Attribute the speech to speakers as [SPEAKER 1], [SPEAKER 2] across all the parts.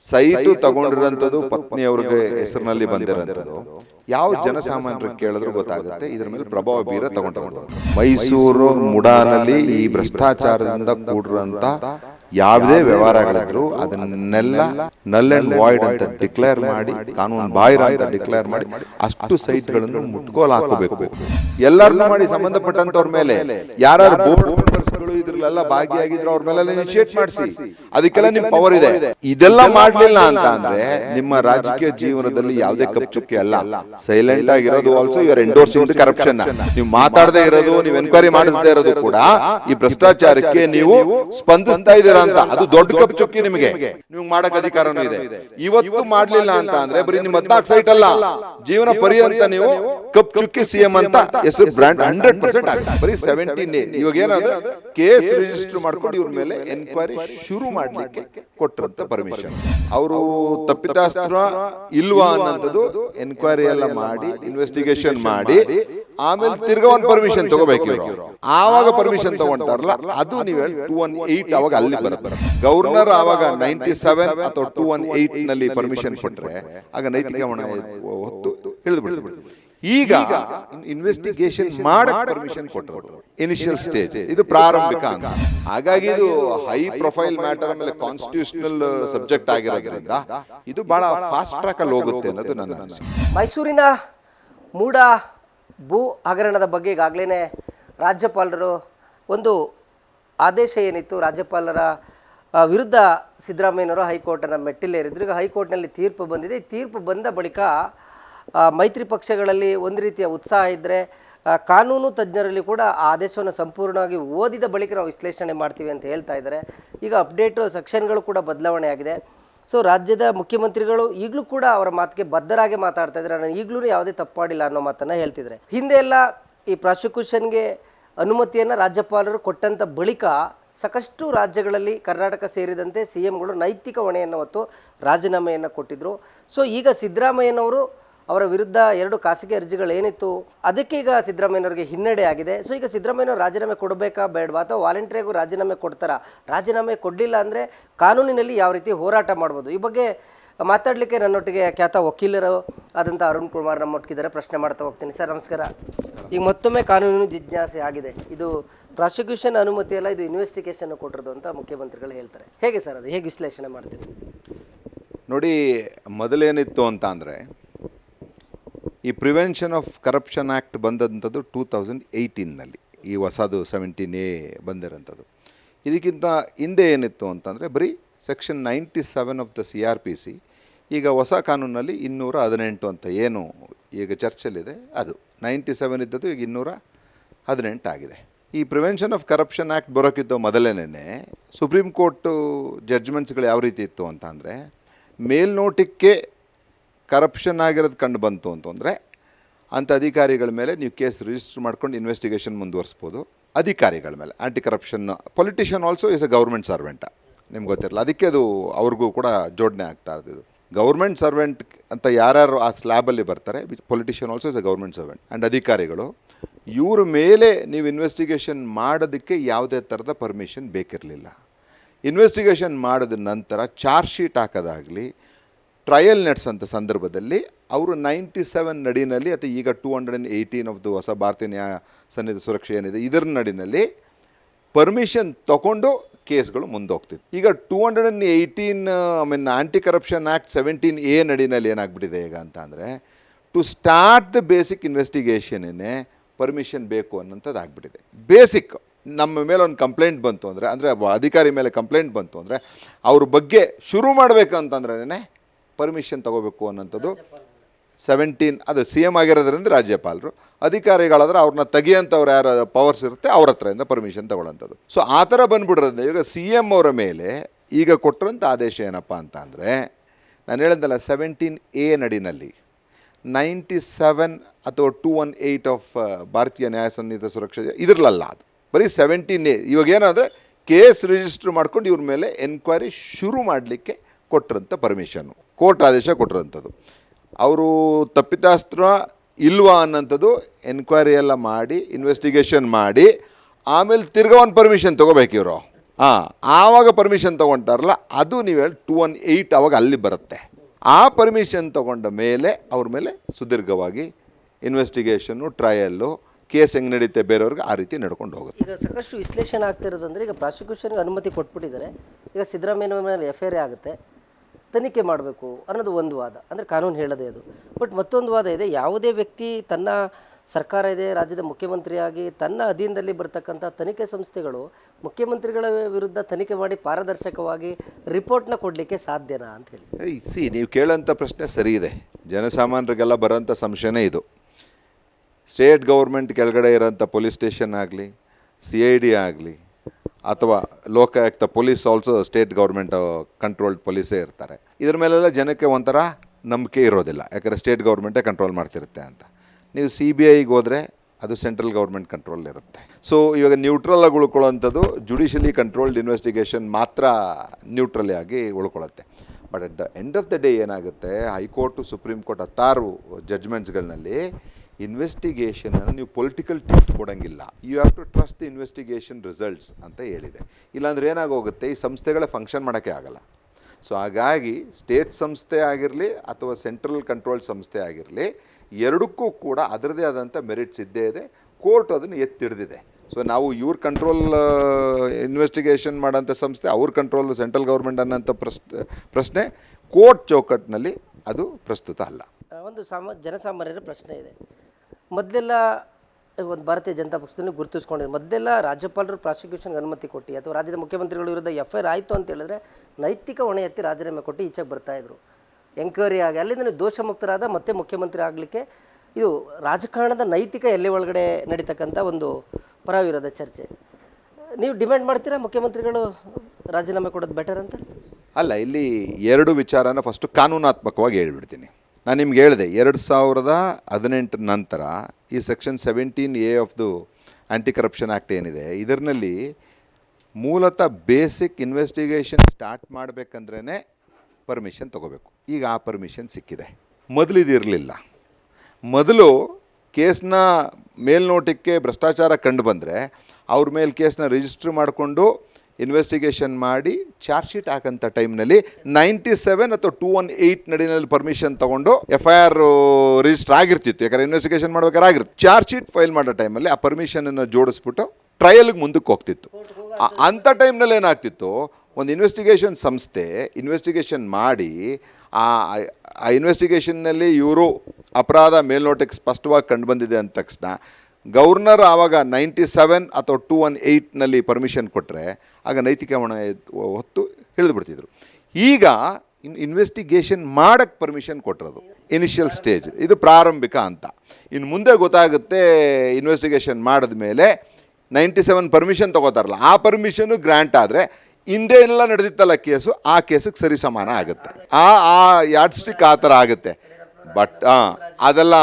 [SPEAKER 1] Site ತಗೊಂಡಿರೋಂಥದ್ದು ಪತ್ನಿಯವ್ರಿಗೆ ಹೆಸರಿನಲ್ಲಿ ಬಂದಿರೋಂಥದ್ದು. ಯಾವ ಜನಸಾಮಾನ್ಯರಿಗೆ ಕೇಳಿದ್ರು ಗೊತ್ತಾಗುತ್ತೆ. ಇದರ ಮೇಲೆ ಪ್ರಭಾವ ಬೀರ ತಗೊಂಡಿರೋದು. ಮೈಸೂರು ಮುಡಾನಲ್ಲಿ ಈ ಭ್ರಷ್ಟಾಚಾರದಿಂದ ಕೂಡಿರೋಂಥ ಯಾವುದೇ ವ್ಯವಹಾರಗಳಿದ್ರು ಅದನ್ನೆಲ್ಲ ನಲ್ ಅಂಡ್ ವಾಯ್ಡ್ ಅಂತ ಡಿಕ್ಲೇರ್ ಮಾಡಿ ಕಾನೂನು ಬಾಹಿರ ಅಂತ ಡಿಕ್ಲೇರ್ ಮಾಡಿ ಅಷ್ಟು ಸೈಟ್ಗಳನ್ನು ಮುಟ್ಕೋಲ್ ಹಾಕಬೇಕು. ಎಲ್ಲರನ್ನೂ ಮಾಡಿ ಸಂಬಂಧಪಟ್ಟಂತವ್ರ ಮೇಲೆ. ಯಾರು ಬೋರ್ಡ್ ಮೆಂಬರ್ಸ್ಗಳು ಇದ್ರಲ್ಲೆಲ್ಲ ಭಾಗಿಯಾಗಿದ್ರು ಅವ್ರ ಮೇಲೆ ಇನಿಶಿಯೇಟ್ ಮಾಡಿಸಿ. ಅದಕ್ಕೆಲ್ಲ ನಿಮ್ ಪವರ್ ಇದೆ. ಇದೆಲ್ಲ ಮಾಡ್ಲಿಲ್ಲ ಅಂತ ಅಂದ್ರೆ ನಿಮ್ಮ ರಾಜಕೀಯ ಜೀವನದಲ್ಲಿ ಯಾವುದೇ ಕಪ್ಚುಕ್ಕೆ ಅಲ್ಲ. ಸೈಲೆಂಟ್ ಆಗಿರೋದು ಆಲ್ಸೋ ಇವರ್ ಎಂಡೋರ್ಸಿಂಗ್ ಕರಪ್ಷನ್ ನೀವು ಮಾತಾಡದೇ ಇರೋದು ನೀವು ಎನ್ಕ್ವೈರಿ ಮಾಡಿಸದೇ ಇರೋದು ಕೂಡ ಈ ಭ್ರಷ್ಟಾಚಾರಕ್ಕೆ ನೀವು ಸ್ಪಂದಿಸ್ತಾ ಇದ್ದೀರಾ ಅಂತ? ಅದು ದೊಡ್ಡ ಕಪ್ ಚುಕ್ಕಿ ನಿಮಗೆ. ನೀವು ಮಾಡಕ್ ಅಧಿಕಾರನೂ ಇದೆ. ಇವತ್ತು ಮಾಡ್ಲಿಲ್ಲ ಅಂತ ಅಂದ್ರೆ ಬರೀ ನಿಮ್ಮ ಹದ್ನಾಲ್ಕು ಸೈಟ್ ಅಲ್ಲ. ಜೀವನ ಪರ್ಯಂತ ನೀವು ಕಪ್ ಚುಕ್ಕಿ ಸಿಎಂ ಅಂತ ಹೆಸರು ಬ್ರ್ಯಾಂಡ್ ಹಂಡ್ರೆಡ್ ಪರ್ಸೆಂಟ್ ಆಗುತ್ತೆ ಬರೀ ಸೆವೆಂಟೀನ್ ಇವಾಗ ಏನಾದ್ರೆ ಕೇಸ್ ರಿಜಿಸ್ಟರ್ ಮಾಡ್ಕೊಂಡು ಇವ್ರ ಮೇಲೆ ಎನ್ಕ್ವೈರಿ ಶುರು ಮಾಡ್ಲಿಕ್ಕೆ ಕೊಟ್ಟರಂತ ಪರ್ಮಿಷನ್ ಅವರು ತಪ್ಪಿತಾಸ್ತ್ರ ಇಲ್ವಾ ಅನ್ನೋದು ಎನ್ಕ್ವೈರಿ ಎಲ್ಲ ಮಾಡಿ ಇನ್ವೆಸ್ಟಿಗೇಷನ್ ಮಾಡಿ ಆಮೇಲೆ ತಿರ್ಗಾ ಒಂದು ಪರ್ಮಿಷನ್ ತಗೋಬೇಕು ಇವರು. ಆವಾಗ ಪರ್ಮಿಷನ್ ತಗೊಂತಾರಲ್ಲ ಅದು ನೀವು ಟೂ ಒನ್ ಏಟ್ ಅವಾಗ ಅಲ್ಲಿ ಬರುತ್ತೆ. ಗವರ್ನರ್ ಆವಾಗ ನೈಂಟಿ ಸೆವೆನ್ ಅಥವಾ ಟೂ ಒನ್ ಏಟ್ನಲ್ಲಿ ಪರ್ಮಿಷನ್ ಕೊಟ್ರೆ ಆಗ ನೈತಿಕ ಹೊತ್ತು ಹಿಡಿದು ಈಗ ಇನ್ವೆಸ್ಟಿಗೇಷನ್ ಮಾಡಕ್ ಪರ್ಮಿಷನ್ ಕೊಟ್ಟರು ಇನಿಷಿಯಲ್ ಸ್ಟೇಜ್ ಇದು ಪ್ರಾರಂಭಿಕ ಅಂತ ಹಾಗಾಗಿ ಇದು ಹೈ ಪ್ರೊಫೈಲ್ ಮ್ಯಾಟರ್ ಆಮೇಲೆ ಕಾನ್ಸ್ಟಿಟ್ಯೂಷನಲ್ ಸಬ್ಜೆಕ್ಟ್ ಆಗಿರೋದ್ರಿಂದ ಇದು ಬಹಳ ಫಾಸ್ಟ್ ಟ್ರ್ಯಾಕ್ ಅಲ್ಲಿ ಹೋಗುತ್ತೆ ಅನ್ನೋದು ನನ್ನ ಅನಿಸಿಕೆ
[SPEAKER 2] ಮೈಸೂರಿನ ಮೂಡ ಭೂ ಹಗರಣದ ಬಗ್ಗೆ ಈಗಾಗಲೇ ರಾಜ್ಯಪಾಲರು ಒಂದು ಆದೇಶ ಏನಿತ್ತು ರಾಜ್ಯಪಾಲರ ವಿರುದ್ಧ ಸಿದ್ದರಾಮಯ್ಯನವರು ಹೈಕೋರ್ಟನ್ನು ಮೆಟ್ಟಿಲೇರಿದ್ರು. ಈಗ ಹೈಕೋರ್ಟ್ನಲ್ಲಿ ತೀರ್ಪು ಬಂದಿದೆ. ಈ ತೀರ್ಪು ಬಂದ ಬಳಿಕ ಮೈತ್ರಿ ಪಕ್ಷಗಳಲ್ಲಿ ಒಂದು ರೀತಿಯ ಉತ್ಸಾಹ ಇದ್ದರೆ ಕಾನೂನು ತಜ್ಞರಲ್ಲಿ ಕೂಡ ಆ ಆದೇಶವನ್ನು ಸಂಪೂರ್ಣವಾಗಿ ಓದಿದ ಬಳಿಕ ನಾವು ವಿಶ್ಲೇಷಣೆ ಮಾಡ್ತೀವಿ ಅಂತ ಹೇಳ್ತಾ ಇದ್ದಾರೆ. ಈಗ ಅಪ್ಡೇಟು ಸೆಕ್ಷನ್ಗಳು ಕೂಡ ಬದಲಾವಣೆ ಆಗಿದೆ. ಸೊ ರಾಜ್ಯದ ಮುಖ್ಯಮಂತ್ರಿಗಳು ಈಗಲೂ ಕೂಡ ಅವರ ಮಾತಿಗೆ ಬದ್ಧರಾಗಿ ಮಾತಾಡ್ತಾ ಇದ್ದಾರೆ. ನಾನು ಈಗಲೂ ಯಾವುದೇ ತಪ್ಪಾಡಿಲ್ಲ ಅನ್ನೋ ಮಾತನ್ನು ಹೇಳ್ತಿದ್ದಾರೆ. ಹಿಂದೆ ಎಲ್ಲ ಈ ಪ್ರಾಸಿಕ್ಯೂಷನ್ಗೆ ಅನುಮತಿಯನ್ನು ರಾಜ್ಯಪಾಲರು ಕೊಟ್ಟಂಥ ಬಳಿಕ ಸಾಕಷ್ಟು ರಾಜ್ಯಗಳಲ್ಲಿ ಕರ್ನಾಟಕ ಸೇರಿದಂತೆ ಸಿ ಎಂಗಳು ನೈತಿಕ ಹೊಣೆಯನ್ನು ಹೊತ್ತು ರಾಜೀನಾಮೆಯನ್ನು ಕೊಟ್ಟಿದ್ದರು ಸೊ ಈಗ ಸಿದ್ದರಾಮಯ್ಯನವರು ಅವರ ವಿರುದ್ಧ ಎರಡು ಖಾಸಗಿ ಅರ್ಜಿಗಳು ಏನಿತ್ತು, ಅದಕ್ಕೆ ಈಗ ಸಿದ್ದರಾಮಯ್ಯನವರಿಗೆ ಹಿನ್ನಡೆ ಆಗಿದೆ. ಸೊ ಈಗ ಸಿದ್ದರಾಮಯ್ಯ ರಾಜೀನಾಮೆ ಕೊಡಬೇಕಾ ಬೇಡವಾ? ಅಥವಾ ವಾಲಂಟಿಯರ್ಗೂ ರಾಜೀನಾಮೆ ಕೊಡ್ತಾರಾ? ರಾಜೀನಾಮೆ ಕೊಡಲಿಲ್ಲ ಅಂದರೆ ಕಾನೂನಿನಲ್ಲಿ ಯಾವ ರೀತಿ ಹೋರಾಟ ಮಾಡ್ಬೋದು? ಈ ಬಗ್ಗೆ ಮಾತಾಡಲಿಕ್ಕೆ ನನ್ನೊಟ್ಟಿಗೆ ಖ್ಯಾತ ವಕೀಲರು ಆದಂಥ ಅರುಣ್ ಕುಮಾರ್ ನಮ್ಮೊಟ್ಟಿಗಿದ್ದಾರೆ. ಪ್ರಶ್ನೆ ಮಾಡ್ತಾ ಹೋಗ್ತೀನಿ. ಸರ್, ನಮಸ್ಕಾರ. ಈಗ ಮತ್ತೊಮ್ಮೆ ಕಾನೂನು ಜಿಜ್ಞಾಸೆ ಆಗಿದೆ. ಇದು ಪ್ರಾಸಿಕ್ಯೂಷನ್ ಅನುಮತಿ ಅಲ್ಲ, ಇದು ಇನ್ವೆಸ್ಟಿಗೇಷನ್ ಕೊಟ್ಟಿರೋದು ಅಂತ ಮುಖ್ಯಮಂತ್ರಿಗಳು ಹೇಳ್ತಾರೆ. ಹೇಗೆ ಸರ್ ಅದು? ಹೇಗೆ ವಿಶ್ಲೇಷಣೆ ಮಾಡ್ತೀರಿ?
[SPEAKER 1] ನೋಡಿ, ಮೊದಲೇನಿತ್ತು ಅಂತ ಅಂದರೆ ಈ ಪ್ರಿವೆನ್ಷನ್ ಆಫ್ ಕರಪ್ಷನ್ ಆ್ಯಕ್ಟ್ ಬಂದಂಥದ್ದು ಟೂ ತೌಸಂಡ್ ಏಯ್ಟೀನ್ನಲ್ಲಿ ಈ ಹೊಸದು ಸೆವೆಂಟೀನ್ ಎ ಬಂದಿರೋಂಥದ್ದು. ಇದಕ್ಕಿಂತ ಹಿಂದೆ ಏನಿತ್ತು ಅಂತಂದರೆ ಬರೀ section ninety seven of the C R P C ಈಗ ಹೊಸ ಕಾನೂನಲ್ಲಿ ಇನ್ನೂರ ಹದಿನೆಂಟು ಅಂತ ಏನು ಈಗ ಚರ್ಚೆಲಿದೆ ಅದು ನೈಂಟಿ ಸೆವೆನ್ ಇದ್ದದ್ದು ಈಗ ಇನ್ನೂರ ಹದಿನೆಂಟು ಆಗಿದೆ. ಈ ಪ್ರಿವೆನ್ಷನ್ ಆಫ್ ಕರಪ್ಷನ್ ಆ್ಯಕ್ಟ್ ಬರೋಕ್ಕಿದ್ದ ಮೊದಲೇನೇ ಸುಪ್ರೀಂ ಕೋರ್ಟು ಜಡ್ಜ್ಮೆಂಟ್ಸ್ಗಳು ಯಾವ ರೀತಿ ಇತ್ತು ಅಂತ ಅಂದರೆ ಮೇಲ್ನೋಟಕ್ಕೆ ಕರಪ್ಷನ್ ಆಗಿರೋದು ಕಂಡು ಬಂತು ಅಂತಂದರೆ ಅಂಥ ಅಧಿಕಾರಿಗಳ ಮೇಲೆ ನೀವು ಕೇಸ್ ರಿಜಿಸ್ಟರ್ ಮಾಡ್ಕೊಂಡು ಇನ್ವೆಸ್ಟಿಗೇಷನ್ ಮುಂದುವರಿಸ್ಬೋದು. ಅಧಿಕಾರಿಗಳ ಮೇಲೆ anti corruption politician also is a government servant ನಿಮ್ಗೆ ಗೊತ್ತಿರಲ್ಲ, ಅದಕ್ಕೆ ಅದು ಅವ್ರಿಗೂ ಕೂಡ ಜೋಡಣೆ ಆಗ್ತಾ ಇರ್ತಿದ್ದು ಗೌರ್ಮೆಂಟ್ ಸರ್ವೆಂಟ್ ಅಂತ ಯಾರ್ಯಾರು ಆ ಸ್ಲ್ಯಾಬಲ್ಲಿ ಬರ್ತಾರೆ politician also is a government servant and ಅಧಿಕಾರಿಗಳು, ಇವ್ರ ಮೇಲೆ ನೀವು ಇನ್ವೆಸ್ಟಿಗೇಷನ್ ಮಾಡೋದಕ್ಕೆ ಯಾವುದೇ ಥರದ ಪರ್ಮಿಷನ್ ಬೇಕಿರಲಿಲ್ಲ. ಇನ್ವೆಸ್ಟಿಗೇಷನ್ ಮಾಡಿದ ನಂತರ ಚಾರ್ಜ್ ಶೀಟ್ ಹಾಕೋದಾಗಲಿ ಟ್ರಯಲ್ ನಡೆಸೋಂಥ ಸಂದರ್ಭದಲ್ಲಿ ಅವರು ನೈಂಟಿ ಸೆವೆನ್ ನಡಿನಲ್ಲಿ ಅಥವಾ ಈಗ two hundred and eighteen of the ಹೊಸ ಭಾರತೀಯ ನ್ಯಾಯ ಸನ್ನಿಧಿ ಸುರಕ್ಷೆ ಏನಿದೆ, ಇದರ ನಡಿನಲ್ಲಿ ಪರ್ಮಿಷನ್ ತಗೊಂಡು ಕೇಸ್ಗಳು ಮುಂದೋಗ್ತಿತ್ತು. ಈಗ two hundred and eighteen I mean anti corruption act seventeen A ನಡಿನಲ್ಲಿ ಏನಾಗ್ಬಿಟ್ಟಿದೆ ಈಗ ಅಂತ ಅಂದರೆ ಟು ಸ್ಟಾರ್ಟ್ ದ ಬೇಸಿಕ್ ಇನ್ವೆಸ್ಟಿಗೇಷನ್ನೇ ಪರ್ಮಿಷನ್ ಬೇಕು ಅನ್ನೋಂಥದ್ದು ಆಗ್ಬಿಟ್ಟಿದೆ. ಬೇಸಿಕ್ ನಮ್ಮ ಮೇಲೆ ಒಂದು ಕಂಪ್ಲೇಂಟ್ ಬಂತು ಅಂದರೆ ಅಂದರೆ ಅಧಿಕಾರಿ ಮೇಲೆ ಕಂಪ್ಲೇಂಟ್ ಬಂತು ಅಂದರೆ, ಅವ್ರ ಬಗ್ಗೆ ಶುರು ಮಾಡಬೇಕು ಅಂತಂದ್ರೇ ಪರ್ಮಿಷನ್ ತಗೋಬೇಕು ಅನ್ನೋಂಥದ್ದು ಸೆವೆಂಟೀನ್ ಅದು ಸಿ ಎಂ ಆಗಿರೋದ್ರಿಂದ ರಾಜ್ಯಪಾಲರು. ಅಧಿಕಾರಿಗಳಾದ್ರೆ ಅವ್ರನ್ನ ತೆಗಿಯೋಂಥವ್ರು ಯಾರು ಪವರ್ಸ್ ಇರುತ್ತೆ, ಅವ್ರ ಹತ್ರದಿಂದ ಪರ್ಮಿಷನ್ ತಗೊಳ್ಳೋಂಥದ್ದು. ಸೊ ಆ ಥರ ಬಂದ್ಬಿಡ್ರಿಂದ ಈಗ ಸಿ ಎಂ ಅವರ ಮೇಲೆ ಈಗ ಕೊಟ್ಟಿರೋಂಥ ಆದೇಶ ಏನಪ್ಪ ಅಂತ ಅಂದರೆ, ನಾನು ಹೇಳಿದ್ನಲ್ಲ ಸೆವೆಂಟೀನ್ ಎ ನಡಿನಲ್ಲಿ ನೈಂಟಿ ಸೆವೆನ್ ಅಥವಾ ಟೂ ಒನ್ ಏಯ್ಟ್ ಆಫ್ ಭಾರತೀಯ ನ್ಯಾಯ ಸುರಕ್ಷತೆ ಇದ್ರಲ್ಲ ಅದು. ಬರೀ ಸೆವೆಂಟೀನ್ ಎ ಇವಾಗ ಏನಂದರೆ ಕೇಸ್ ರಿಜಿಸ್ಟರ್ ಮಾಡ್ಕೊಂಡು ಇವ್ರ ಮೇಲೆ ಎನ್ಕ್ವೈರಿ ಶುರು ಮಾಡಲಿಕ್ಕೆ ಕೊಟ್ಟರಂಥ ಪರ್ಮಿಷನ್ನು ಕೋರ್ಟ್ ಆದೇಶ ಕೊಟ್ಟಿರೋಂಥದ್ದು ಅವರು ತಪ್ಪಿತಾಸ್ತ್ರ ಇಲ್ವಾ ಅನ್ನೋಂಥದ್ದು ಎನ್ಕ್ವೈರಿ ಎಲ್ಲ ಮಾಡಿ ಇನ್ವೆಸ್ಟಿಗೇಷನ್ ಮಾಡಿ, ಆಮೇಲೆ ತಿರ್ಗಾ ಒಂದು ಪರ್ಮಿಷನ್ ತೊಗೋಬೇಕು ಇವರು. ಹಾಂ, ಆವಾಗ ಪರ್ಮಿಷನ್ ತೊಗೊಂತಾರಲ್ಲ ಅದು ನೀವು ಹೇಳಿ ಟೂ ಒನ್ ಏಯ್ಟ್ ಆವಾಗ ಅಲ್ಲಿ ಬರುತ್ತೆ. ಆ ಪರ್ಮಿಷನ್ ತೊಗೊಂಡ ಮೇಲೆ ಅವ್ರ ಮೇಲೆ ಸುದೀರ್ಘವಾಗಿ ಇನ್ವೆಸ್ಟಿಗೇಷನ್ನು ಟ್ರಯಲ್ಲು ಕೇಸ್ ಹೆಂಗೆ ನಡೀತೆ ಬೇರೆಯವ್ರಿಗೆ ಆ ರೀತಿ ನಡ್ಕೊಂಡು ಹೋಗುತ್ತೆ.
[SPEAKER 2] ಈಗ ಸಾಕಷ್ಟು ವಿಶ್ಲೇಷಣೆ ಆಗ್ತಿರೋದಂದ್ರೆ ಈಗ ಪ್ರಾಸಿಕ್ಯೂಷನ್ಗೆ ಅನುಮತಿ ಕೊಟ್ಬಿಟ್ಟಿದ್ದಾರೆ. ಈಗ ಸಿದ್ದರಾಮಯ್ಯ ಮೇಲೆ ಎಫ್ ಐ ಆರ್ ಆಗುತ್ತೆ. ತನಿಖೆ ಮಾಡಬೇಕು ಅನ್ನೋದು ಒಂದು ವಾದ. ಅಂದರೆ ಕಾನೂನು ಹೇಳೋದೆ ಅದು. ಬಟ್ ಮತ್ತೊಂದು ವಾದ ಇದೆ, ಯಾವುದೇ ವ್ಯಕ್ತಿ ತನ್ನ ಸರ್ಕಾರ ಇದೆ, ರಾಜ್ಯದ ಮುಖ್ಯಮಂತ್ರಿಯಾಗಿ ತನ್ನ ಅಧೀನದಲ್ಲಿ ಬರ್ತಕ್ಕಂಥ ತನಿಖೆ ಸಂಸ್ಥೆಗಳು ಮುಖ್ಯಮಂತ್ರಿಗಳ ವಿರುದ್ಧ ತನಿಖೆ ಮಾಡಿ ಪಾರದರ್ಶಕವಾಗಿ ರಿಪೋರ್ಟ್ನ ಕೊಡಲಿಕ್ಕೆ ಸಾಧ್ಯನಾ ಅಂತ ಹೇಳಿ.
[SPEAKER 1] ಸಿ, ನೀವು ಕೇಳೋಂಥ ಪ್ರಶ್ನೆ ಸರಿ ಇದೆ. ಜನಸಾಮಾನ್ಯರಿಗೆಲ್ಲ ಬರೋಂಥ ಸಂಶಯನೇ ಇದು. ಸ್ಟೇಟ್ ಗೌರ್ಮೆಂಟ್ ಕೆಳಗಡೆ ಇರೋಂಥ ಪೊಲೀಸ್ ಸ್ಟೇಷನ್ ಆಗಲಿ, ಸಿ ಐ ಡಿ ಆಗಲಿ ಅಥವಾ Lokayukta police also state government controlled ಪೊಲೀಸೇ ಇರ್ತಾರೆ. ಇದ್ರ ಮೇಲೆಲ್ಲ ಜನಕ್ಕೆ ಒಂಥರ ನಂಬಿಕೆ ಇರೋದಿಲ್ಲ. ಯಾಕಂದರೆ ಸ್ಟೇಟ್ ಗೌರ್ಮೆಂಟೇ ಕಂಟ್ರೋಲ್ ಮಾಡ್ತಿರುತ್ತೆ ಅಂತ. ನೀವು ಸಿ ಬಿ ಐಗೆ ಹೋದರೆ ಅದು ಸೆಂಟ್ರಲ್ ಗೌರ್ಮೆಂಟ್ ಕಂಟ್ರೋಲ್ ಇರುತ್ತೆ. ಸೊ ಇವಾಗ ನ್ಯೂಟ್ರಲ್ ಆಗಿ ಉಳ್ಕೊಳ್ಳೋಂಥದ್ದು ಜುಡಿಷಿಯಲಿ ಕಂಟ್ರೋಲ್ಡ್ ಇನ್ವೆಸ್ಟಿಗೇಷನ್ ಮಾತ್ರ ನ್ಯೂಟ್ರಲಿ ಆಗಿ ಉಳ್ಕೊಳ್ಳುತ್ತೆ. But at the end of the day ಏನಾಗುತ್ತೆ? ಹೈಕೋರ್ಟು ಸುಪ್ರೀಂ ಕೋರ್ಟ್ ಹತ್ತಾರು ಜಡ್ಜ್ಮೆಂಟ್ಸ್ಗಳಲ್ಲಿ ಇನ್ವೆಸ್ಟಿಗೇಷನನ್ನು ನೀವು political twist ಕೊಡೋಂಗಿಲ್ಲ. You have to trust the investigation results ಅಂತ ಹೇಳಿದೆ. ಇಲ್ಲಾಂದ್ರೆ ಏನಾಗೋಗುತ್ತೆ? ಈ ಸಂಸ್ಥೆಗಳೇ ಫಂಕ್ಷನ್ ಮಾಡೋಕ್ಕೆ ಆಗಲ್ಲ. ಸೊ ಹಾಗಾಗಿ ಸ್ಟೇಟ್ ಸಂಸ್ಥೆ ಆಗಿರಲಿ ಅಥವಾ ಸೆಂಟ್ರಲ್ ಕಂಟ್ರೋಲ್ ಸಂಸ್ಥೆ ಆಗಿರಲಿ, ಎರಡಕ್ಕೂ ಕೂಡ ಅದರದೇ ಆದಂಥ ಮೆರಿಟ್ಸ್ ಇದ್ದೇ ಇದೆ. ಕೋರ್ಟ್ ಅದನ್ನು ಎತ್ತಿಡ್ದಿದೆ. ಸೊ ನಾವು ಇವ್ರ ಕಂಟ್ರೋಲ್ ಇನ್ವೆಸ್ಟಿಗೇಷನ್ ಮಾಡೋಂಥ ಸಂಸ್ಥೆ, ಅವ್ರ ಕಂಟ್ರೋಲ್ ಸೆಂಟ್ರಲ್ ಗೌರ್ಮೆಂಟ್ ಅನ್ನೋಂಥ ಪ್ರಶ್ನೆ ಪ್ರಶ್ನೆ ಕೋರ್ಟ್ ಚೌಕಟ್ಟಿನಲ್ಲಿ ಅದು ಪ್ರಸ್ತುತ ಅಲ್ಲ.
[SPEAKER 2] ಒಂದು ಸಾಮ, ಜನಸಾಮಾನ್ಯರ ಪ್ರಶ್ನೆ ಇದೆ. ಮೊದಲೆಲ್ಲ ಒಂದು ಭಾರತೀಯ ಜನತಾ ಪಕ್ಷದಲ್ಲಿ ಗುರುತಿಸ್ಕೊಂಡಿದ್ರು. ಮೊದಲೆಲ್ಲ ರಾಜ್ಯಪಾಲರು ಪ್ರಾಸಿಕ್ಯೂಷನ್ಗೆ ಅನುಮತಿ ಕೊಟ್ಟು ಅಥವಾ ರಾಜ್ಯದ ಮುಖ್ಯಮಂತ್ರಿಗಳ ವಿರುದ್ಧ ಎಫ್ ಐ ಆರ್ ಆಯಿತು ಅಂತ ಹೇಳಿದ್ರೆ ನೈತಿಕ ಹೊಣೆ ಎತ್ತಿ ರಾಜೀನಾಮೆ ಕೊಟ್ಟು ಈಚೆಗೆ ಬರ್ತಾಯಿದ್ರು ಎಂಕ್ವೈರಿ ಆಗಿ ಅಲ್ಲಿಂದ ದೋಷಮುಕ್ತರಾದ ಮತ್ತೆ ಮುಖ್ಯಮಂತ್ರಿ ಆಗಲಿಕ್ಕೆ ಇದು ರಾಜಕಾರಣದ ನೈತಿಕ ಎಲ್ಲೆ ಒಳಗಡೆ ನಡೀತಕ್ಕಂಥ ಒಂದು ಪರವಿರೋಧ ಚರ್ಚೆ. ನೀವು ಡಿಮ್ಯಾಂಡ್ ಮಾಡ್ತೀರಾ ಮುಖ್ಯಮಂತ್ರಿಗಳು ರಾಜೀನಾಮೆ ಕೊಡೋದು ಬೆಟರ್ ಅಂತ?
[SPEAKER 1] ಅಲ್ಲ, ಇಲ್ಲಿ ಎರಡು ವಿಚಾರನ ಫಸ್ಟು ಕಾನೂನಾತ್ಮಕವಾಗಿ ಹೇಳ್ಬಿಡ್ತೀನಿ. ನಾನು ನಿಮ್ಗೆ ಹೇಳಿದೆ, ಎರಡು ಸಾವಿರದ ಹದಿನೆಂಟರ ನಂತರ ಈ section seventeen A of the anti corruption act ಏನಿದೆ ಇದರಲ್ಲಿ ಮೂಲತಃ ಬೇಸಿಕ್ ಇನ್ವೆಸ್ಟಿಗೇಷನ್ ಸ್ಟಾರ್ಟ್ ಮಾಡಬೇಕಂದ್ರೇ ಪರ್ಮಿಷನ್ ತೊಗೋಬೇಕು. ಈಗ ಆ ಪರ್ಮಿಷನ್ ಸಿಕ್ಕಿದೆ. ಮೊದಲು ಇದಿರಲಿಲ್ಲ ಮೊದಲು ಕೇಸ್ನ ಮೇಲ್ನೋಟಕ್ಕೆ ಭ್ರಷ್ಟಾಚಾರ ಕಂಡು ಬಂದರೆ ಅವ್ರ ಮೇಲೆ ಕೇಸನ್ನ ರಿಜಿಸ್ಟ್ರ್ ಮಾಡಿಕೊಂಡು ಇನ್ವೆಸ್ಟಿಗೇಷನ್ ಮಾಡಿ ಚಾರ್ಜ್ ಶೀಟ್ ಹಾಕೋಂಥ ಟೈಮ್ನಲ್ಲಿ ನೈಂಟಿ ಸೆವೆನ್ ಅಥವಾ ಟೂ ಒನ್ ಏಯ್ಟ್ ನಡಿನಲ್ಲಿ ಪರ್ಮಿಷನ್ ತಗೊಂಡು ಎಫ್ ಐ ಆರ್ ರಿಜಿಸ್ಟರ್ ಆಗಿರ್ತಿತ್ತು. ಯಾಕಂದ್ರೆ ಇನ್ವೆಸ್ಟಿಗೇಷನ್ ಮಾಡ್ಬೇಕಾದ್ರೆ ಆಗಿರುತ್ತೆ ಚಾರ್ಜ್ ಶೀಟ್ ಫೈಲ್ ಮಾಡೋ ಟೈಮಲ್ಲಿ ಆ ಪರ್ಮಿಷನನ್ನು ಜೋಡಿಸ್ಬಿಟ್ಟು ಟ್ರಯಲ್ಗೆ ಮುಂದಕ್ಕೆ ಹೋಗ್ತಿತ್ತು. ಅಂಥ ಟೈಮ್ನಲ್ಲಿ ಏನಾಗ್ತಿತ್ತು? ಒಂದು ಇನ್ವೆಸ್ಟಿಗೇಷನ್ ಸಂಸ್ಥೆ ಇನ್ವೆಸ್ಟಿಗೇಷನ್ ಮಾಡಿ ಆ ಆ ಇನ್ವೆಸ್ಟಿಗೇಷನ್ನಲ್ಲಿ ಇವರು ಅಪರಾಧ ಮೇಲ್ನೋಟಕ್ಕೆ ಸ್ಪಷ್ಟವಾಗಿ ಕಂಡುಬಂದಿದೆ ಅಂದ ತಕ್ಷಣ ಗವರ್ನರ್ ಆವಾಗ ನೈಂಟಿ ಸೆವೆನ್ ಅಥವಾ ಟೂ ಒನ್ ಏಯ್ಟ್ನಲ್ಲಿ ಪರ್ಮಿಷನ್ ಕೊಟ್ಟರೆ ಆಗ ನೈತಿಕ ಹೊಣೆ ಹೊತ್ತು ಹಿಡಿದುಬಿಡ್ತಿದ್ರು. ಈಗ ಇನ್ ಇನ್ವೆಸ್ಟಿಗೇಷನ್ ಮಾಡೋಕ್ಕೆ ಪರ್ಮಿಷನ್ ಕೊಟ್ಟಿರೋದು ಇನಿಷಿಯಲ್ ಸ್ಟೇಜ್ ಇದು ಪ್ರಾರಂಭಿಕ ಅಂತ. ಇನ್ನು ಮುಂದೆ ಗೊತ್ತಾಗುತ್ತೆ ಇನ್ವೆಸ್ಟಿಗೇಷನ್ ಮಾಡಿದ ಮೇಲೆ ನೈಂಟಿ ಸೆವೆನ್ ಪರ್ಮಿಷನ್ ತೊಗೋತಾರಲ್ಲ, ಆ ಪರ್ಮಿಷನು ಗ್ರ್ಯಾಂಟ್ ಆದರೆ ಹಿಂದೆ ಎಲ್ಲ ನಡೆದಿತ್ತಲ್ಲ ಕೇಸು, ಆ ಕೇಸಿಗೆ ಸರಿ ಸಮಾನ ಆಗುತ್ತೆ. ಆ ಆ ಯಾಡ್ ಸ್ಟಿಕ್ ಆ ಥರ ಆಗುತ್ತೆ. ಬಟ್ ಹಾಂ ಅದೆಲ್ಲ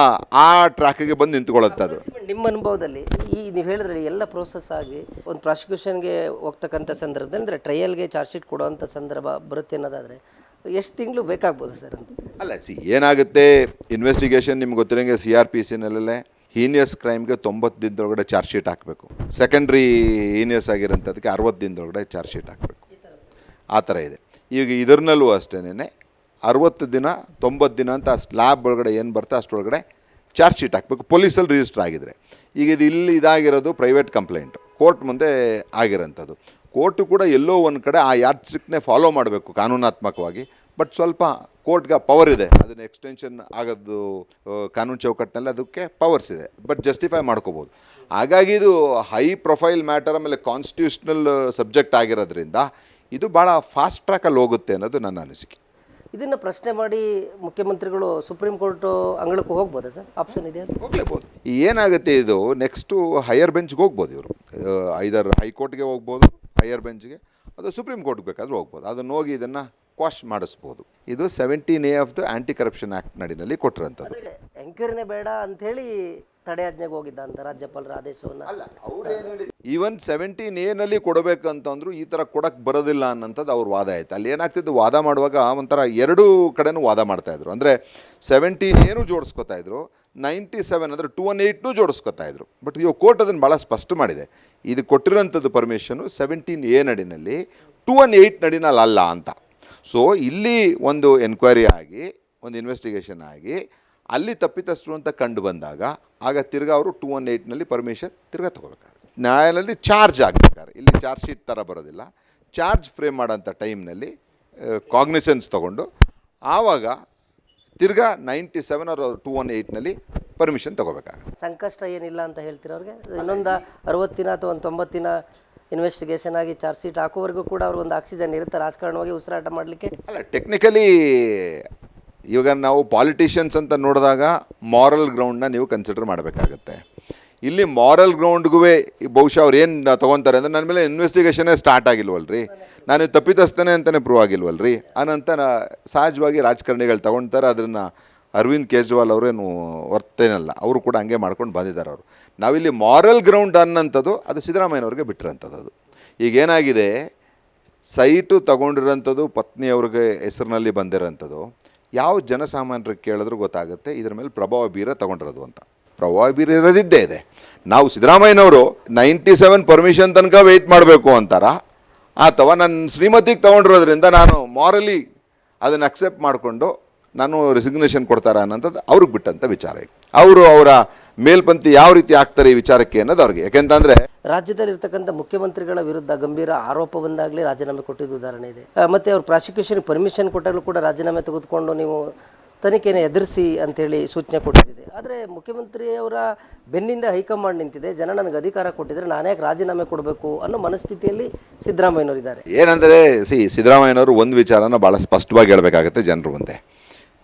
[SPEAKER 1] ಆ ಟ್ರ್ಯಾಕಿಗೆ ಬಂದು ನಿಂತ್ಕೊಳ್ಳುತ್ತೆ ಅದು.
[SPEAKER 2] ನಿಮ್ಮ ಅನುಭವದಲ್ಲಿ ಈ ನೀವು ಹೇಳಿದ್ರೆ ಎಲ್ಲ ಪ್ರೋಸೆಸ್ ಆಗಿ ಒಂದು ಪ್ರಾಸಿಕ್ಯೂಷನ್ಗೆ ಹೋಗ್ತಕ್ಕಂಥ ಸಂದರ್ಭದಲ್ಲಿ ಅಂದರೆ ಟ್ರಯಲ್ಗೆ ಚಾರ್ಜ್ ಶೀಟ್ ಕೊಡುವಂಥ ಸಂದರ್ಭ ಬರುತ್ತೆ ಅನ್ನೋದಾದರೆ ಎಷ್ಟು ತಿಂಗಳು ಬೇಕಾಗ್ಬೋದು ಸರ್ ಅಂತ?
[SPEAKER 1] ಅಲ್ಲ ಸಿ ಏನಾಗುತ್ತೆ? ಇನ್ವೆಸ್ಟಿಗೇಷನ್ ನಿಮ್ಗೆ ಗೊತ್ತಿರೋಂಗೆ ಸಿ ಆರ್ ಪಿ ಸಿನಲ್ಲೇ ಹೀನಿಯಸ್ ಕ್ರೈಮ್ಗೆ ತೊಂಬತ್ತು ದಿನದೊಳಗಡೆ ಚಾರ್ಜ್ ಶೀಟ್ ಹಾಕಬೇಕು. ಸೆಕೆಂಡ್ರಿ ಹೀನಿಯಸ್ ಆಗಿರೋಂಥದ್ದಕ್ಕೆ ಅರವತ್ತು ದಿನದೊಳಗಡೆ ಚಾರ್ಜ್ ಶೀಟ್ ಹಾಕಬೇಕು. ಆ ಥರ ಇದೆ. ಈಗ ಇದರಲ್ಲೂ ಅಷ್ಟೇನೆ ಅರವತ್ತು ದಿನ, ತೊಂಬತ್ತು ದಿನ ಅಂತ ಸ್ಲ್ಯಾಬ್ ಒಳಗಡೆ ಏನು ಬರುತ್ತೆ ಅಷ್ಟರೊಳಗಡೆ ಚಾರ್ಜ್ ಶೀಟ್ ಹಾಕಬೇಕು. ಪೊಲೀಸಲ್ಲಿ ರಿಜಿಸ್ಟರ್ ಆಗಿದ್ರೆ. ಈಗ ಇದು ಇಲ್ಲಿ ಇದಾಗಿರೋದು ಪ್ರೈವೇಟ್ ಕಂಪ್ಲೇಂಟ್ ಕೋರ್ಟ್ ಮುಂದೆ ಆಗಿರೋಂಥದ್ದು. ಕೋರ್ಟು ಕೂಡ ಎಲ್ಲೋ ಒಂದು ಕಡೆ ಆ ಯಾರ್ಡ್ ಸ್ಟ್ರಿಕ್ಟ್ನೇ ಫಾಲೋ ಮಾಡಬೇಕು ಕಾನೂನಾತ್ಮಕವಾಗಿ. ಬಟ್ ಸ್ವಲ್ಪ ಕೋರ್ಟ್ಗೆ ಪವರ್ ಇದೆ. ಅದನ್ನು ಎಕ್ಸ್ಟೆನ್ಷನ್ ಆಗೋದು ಕಾನೂನು ಚೌಕಟ್ಟಿನಲ್ಲಿ ಅದಕ್ಕೆ ಪವರ್ಸ್ ಇದೆ. ಬಟ್ ಜಸ್ಟಿಫೈ ಮಾಡ್ಕೋಬೋದು. ಹಾಗಾಗಿ ಇದು ಹೈ ಪ್ರೊಫೈಲ್ ಮ್ಯಾಟರ್ ಆಮೇಲೆ ಕಾನ್ಸ್ಟಿಟ್ಯೂಷನಲ್ ಸಬ್ಜೆಕ್ಟ್ ಆಗಿರೋದ್ರಿಂದ ಇದು ಭಾಳ ಫಾಸ್ಟ್ ಟ್ರ್ಯಾಕಲ್ಲಿ ಹೋಗುತ್ತೆ ಅನ್ನೋದು ನನ್ನ ಅನಿಸಿಕೆ.
[SPEAKER 2] ಇದನ್ನು ಪ್ರಶ್ನೆ ಮಾಡಿ ಮುಖ್ಯಮಂತ್ರಿಗಳು ಸುಪ್ರೀಂ ಕೋರ್ಟ್ ಅಂಗಳಕ್ಕೆ ಹೋಗ್ಬೋದಾ ಸರ್? ಆಪ್ಷನ್ ಇದೆ
[SPEAKER 1] ಹೋಗ್ಲೇಬೋದು. ಏನಾಗುತ್ತೆ ಇದು? ನೆಕ್ಸ್ಟು ಹೈಯರ್ ಬೆಂಚ್ಗೆ ಹೋಗ್ಬೋದು ಇವರು. ಐದರ್ ಹೈಕೋರ್ಟ್ಗೆ ಹೋಗ್ಬೋದು ಹೈಯರ್ ಬೆಂಚ್ಗೆ ಅದು ಸುಪ್ರೀಂ ಕೋರ್ಟ್ಗೆ ಬೇಕಾದರೂ ಹೋಗ್ಬೋದು. ಅದನ್ನು ಹೋಗಿ ಇದನ್ನು ಕ್ವಾಶ್ ಮಾಡಿಸ್ಬೋದು. ಇದು seventeen A of the anti corruption act ನಡಿನಲ್ಲಿ ಕೊಟ್ಟಿರೋಂಥದ್ದು
[SPEAKER 2] ಎಂಕ್ವೈರಿನೇ ಬೇಡ ಅಂಥೇಳಿ ತಡೆಯಾಜ್ಞೆಗೆ ಹೋಗಿದ್ದ ಅಂತ ರಾಜ್ಯಪಾಲರ ಆದೇಶವನ್ನು.
[SPEAKER 1] ಈವನ್ ಸೆವೆಂಟೀನ್ ಎನಲ್ಲಿ ಕೊಡಬೇಕಂತಂದ್ರು ಈ ಥರ ಕೊಡಕ್ಕೆ ಬರೋದಿಲ್ಲ ಅನ್ನೋಂಥದ್ದು ಅವ್ರ ವಾದ ಆಯ್ತು. ಅಲ್ಲಿ ಏನಾಗ್ತಿದ್ದು ವಾದ ಮಾಡುವಾಗ ಒಂಥರ ಎರಡೂ ಕಡೆನೂ ವಾದ ಮಾಡ್ತಾಯಿದ್ರು ಅಂದರೆ ಸೆವೆಂಟೀನ್ ಏನು ಜೋಡಿಸ್ಕೊತಾ ಇದ್ರು ನೈಂಟಿ ಸೆವೆನ್ ಅಂದರೆ ಟೂ ಒನ್ ಏಯ್ಟ್ನೂ ಜೋಡಿಸ್ಕೊತಾ ಇದ್ರು. ಬಟ್ ಇವಾಗ ಕೋರ್ಟ್ ಅದನ್ನು ಭಾಳ ಸ್ಪಷ್ಟ ಮಾಡಿದೆ. ಇದು ಕೊಟ್ಟಿರೋಂಥದ್ದು ಪರ್ಮಿಷನು ಸೆವೆಂಟೀನ್ ಎ ನಡಿನಲ್ಲಿ ಟೂ ಒನ್ ಏಯ್ಟ್ ನಡಿನಲ್ಲಿ ಅಲ್ಲ ಅಂತ. ಸೊ ಇಲ್ಲಿ ಒಂದು ಎನ್ಕ್ವೈರಿ ಆಗಿ ಒಂದು ಇನ್ವೆಸ್ಟಿಗೇಷನ್ ಆಗಿ ಅಲ್ಲಿ ತಪ್ಪಿತಸ್ಥರು ಅಂತ ಕಂಡು ಬಂದಾಗ ಆಗ ತಿರ್ಗಾ ಅವರು ಟೂ ಒನ್ ಏಯ್ಟ್ನಲ್ಲಿ ಪರ್ಮಿಷನ್ ತಿರ್ಗಾ ತೊಗೋಬೇಕಾಗುತ್ತೆ ನ್ಯಾಯಾಲಯದಲ್ಲಿ ಚಾರ್ಜ್ ಆಗಬೇಕಾದ್ರೆ ಇಲ್ಲಿ ಚಾರ್ಜ್ ಶೀಟ್ ಥರ ಬರೋದಿಲ್ಲ. ಚಾರ್ಜ್ ಫ್ರೇಮ್ ಮಾಡೋಂಥ ಟೈಮ್ನಲ್ಲಿ ಕಾಗ್ನಿಸೆನ್ಸ್ ತೊಗೊಂಡು ಆವಾಗ ತಿರ್ಗಾ ನೈಂಟಿ ಸೆವೆನ್ ಅವ್ರ ಟೂ ಒನ್ ಏಯ್ಟ್ನಲ್ಲಿ ಪರ್ಮಿಷನ್ ತೊಗೋಬೇಕಾಗುತ್ತೆ
[SPEAKER 2] ಸಂಕಷ್ಟ ಏನಿಲ್ಲ ಅಂತ ಹೇಳ್ತೀರ ಅವ್ರಿಗೆ ಇನ್ನೊಂದು ಅರವತ್ತಿನ ದಿನ ಅಥವಾ ಒಂದು ತೊಂಬತ್ತು ದಿನ ಇನ್ವೆಸ್ಟಿಗೇಷನ್ ಆಗಿ ಚಾರ್ಜ್ ಶೀಟ್ ಹಾಕೋವರೆಗೂ ಕೂಡ ಅವ್ರಿಗೆ ಒಂದು ಆಕ್ಸಿಜನ್ ಇರುತ್ತೆ. ರಾಜಕಾರಣವಾಗಿ ಉಸಿರಾಟ ಮಾಡಲಿಕ್ಕೆ.
[SPEAKER 1] ಅಲ್ಲ ಟೆಕ್ನಿಕಲಿ ಇವಾಗ ನಾವು ಪಾಲಿಟಿಷಿಯನ್ಸ್ ಅಂತ ನೋಡಿದಾಗ ಮಾರಲ್ ಗ್ರೌಂಡ್ನ ನೀವು ಕನ್ಸಿಡರ್ ಮಾಡಬೇಕಾಗತ್ತೆ. ಇಲ್ಲಿ ಮಾರಲ್ ಗ್ರೌಂಡ್ಗೂ ಬಹುಶಃ ಅವ್ರು ಏನು ತೊಗೊತಾರೆ ಅಂದರೆ ನನ್ನ ಮೇಲೆ ಇನ್ವೆಸ್ಟಿಗೇಷನೇ ಸ್ಟಾರ್ಟ್ ಆಗಿಲ್ವಲ್ರಿ? ನಾನು ತಪ್ಪಿತಸ್ತೇನೆ ಅಂತಲೇ ಪ್ರೂವ್ ಆಗಿಲ್ವಲ್ರಿ? ಅನಂತರ ಸಹಜವಾಗಿ ರಾಜಕಾರಣಿಗಳು ತಗೊಳ್ತಾರೆ ಅದನ್ನು ಅರವಿಂದ್ ಕೇಜ್ರಿವಾಲ್ ಅವರೇನು ವರ್ತೇನಲ್ಲ, ಅವರು ಕೂಡ ಹಂಗೆ ಮಾಡ್ಕೊಂಡು ಬಂದಿದ್ದಾರೆ ಅವರು. ನಾವಿಲ್ಲಿ ಮಾರಲ್ ಗ್ರೌಂಡ್ ಅನ್ನೋಂಥದ್ದು ಅದು ಸಿದ್ದರಾಮಯ್ಯನವ್ರಿಗೆ ಬಿಟ್ಟಿರೋಂಥದ್ದು ಅದು. ಈಗೇನಾಗಿದೆ ಸೈಟು ತಗೊಂಡಿರೋಂಥದ್ದು ಪತ್ನಿಯವ್ರಿಗೆ ಹೆಸರಿನಲ್ಲಿ ಬಂದಿರೋಂಥದ್ದು. ಯಾವ ಜನಸಾಮಾನ್ಯರಿಗೆ ಕೇಳಿದ್ರೂ ಗೊತ್ತಾಗುತ್ತೆ, ಇದರ ಮೇಲೆ ಪ್ರಭಾವ ಬೀರ ತಗೊಂಡಿರೋದು ಅಂತ. ಪ್ರಭಾವ ಬೀರ ಇರೋದಿದ್ದೇ ಇದೆ. ನಾವು ಸಿದ್ದರಾಮಯ್ಯನವರು ನೈಂಟಿ ಸೆವೆನ್ ಪರ್ಮಿಷನ್ ತನಕ ವೆಯ್ಟ್ ಮಾಡಬೇಕು ಅಂತಾರ? ಅಥವಾ ನನ್ನ ಶ್ರೀಮತಿಗೆ ತೊಗೊಂಡಿರೋದ್ರಿಂದ ನಾನು ಮಾರಲಿ ಅದನ್ನು ಅಕ್ಸೆಪ್ಟ್ ಮಾಡಿಕೊಂಡು ನಾನು ರೆಸಿಗ್ನೇಷನ್ ಕೊಡ್ತಾರ ಅನ್ನೋಂಥದ್ದು ಅವ್ರಿಗೆ ಬಿಟ್ಟಂಥ ವಿಚಾರ ಅವರು ಅವರ ಮೇಲ್ಪಂಕ್ತಿ ಯಾವ ರೀತಿ ಆಗ್ತಾರೆ ಈ ವಿಚಾರಕ್ಕೆ ಅನ್ನೋದು ಅವ್ರಿಗೆ. ರಾಜ್ಯದಲ್ಲಿ
[SPEAKER 2] ರಾಜ್ಯದಲ್ಲಿರ್ತಕ್ಕಂಥ ಮುಖ್ಯಮಂತ್ರಿಗಳ ವಿರುದ್ಧ ಗಂಭೀರ ಆರೋಪ ಬಂದಾಗಲೇ ರಾಜೀನಾಮೆ ಕೊಟ್ಟಿದ್ದು ಉದಾಹರಣೆ ಇದೆ. ಮತ್ತೆ ಅವ್ರು ಪ್ರಾಸಿಕ್ಯೂಷನ್ ಪರ್ಮಿಷನ್ ಕೊಟ್ಟಾಗಲೂ ಕೂಡ ರಾಜೀನಾಮೆ ತೆಗೆದುಕೊಂಡು ನೀವು ತನಿಖೆನ ಎದುರಿಸಿ ಅಂತೇಳಿ ಸೂಚನೆ ಕೊಟ್ಟಿದೆ. ಆದರೆ ಮುಖ್ಯಮಂತ್ರಿಯವರ ಬೆನ್ನಿಂದ ಹೈಕಮಾಂಡ್ ನಿಂತಿದೆ. ಜನ ನನಗೆ ಅಧಿಕಾರ ಕೊಟ್ಟಿದ್ರೆ ನಾನು ಯಾಕೆ ರಾಜೀನಾಮೆ ಕೊಡಬೇಕು ಅನ್ನೋ ಮನಸ್ಥಿತಿಯಲ್ಲಿ ಸಿದ್ದರಾಮಯ್ಯನವರಿದ್ದಾರೆ.
[SPEAKER 1] ಏನಂದರೆ ಸಿ ಸಿದ್ದರಾಮಯ್ಯನವರು ಒಂದು ವಿಚಾರನ ಭಾಳ ಸ್ಪಷ್ಟವಾಗಿ ಹೇಳಬೇಕಾಗತ್ತೆ ಜನರು ಮುಂದೆ.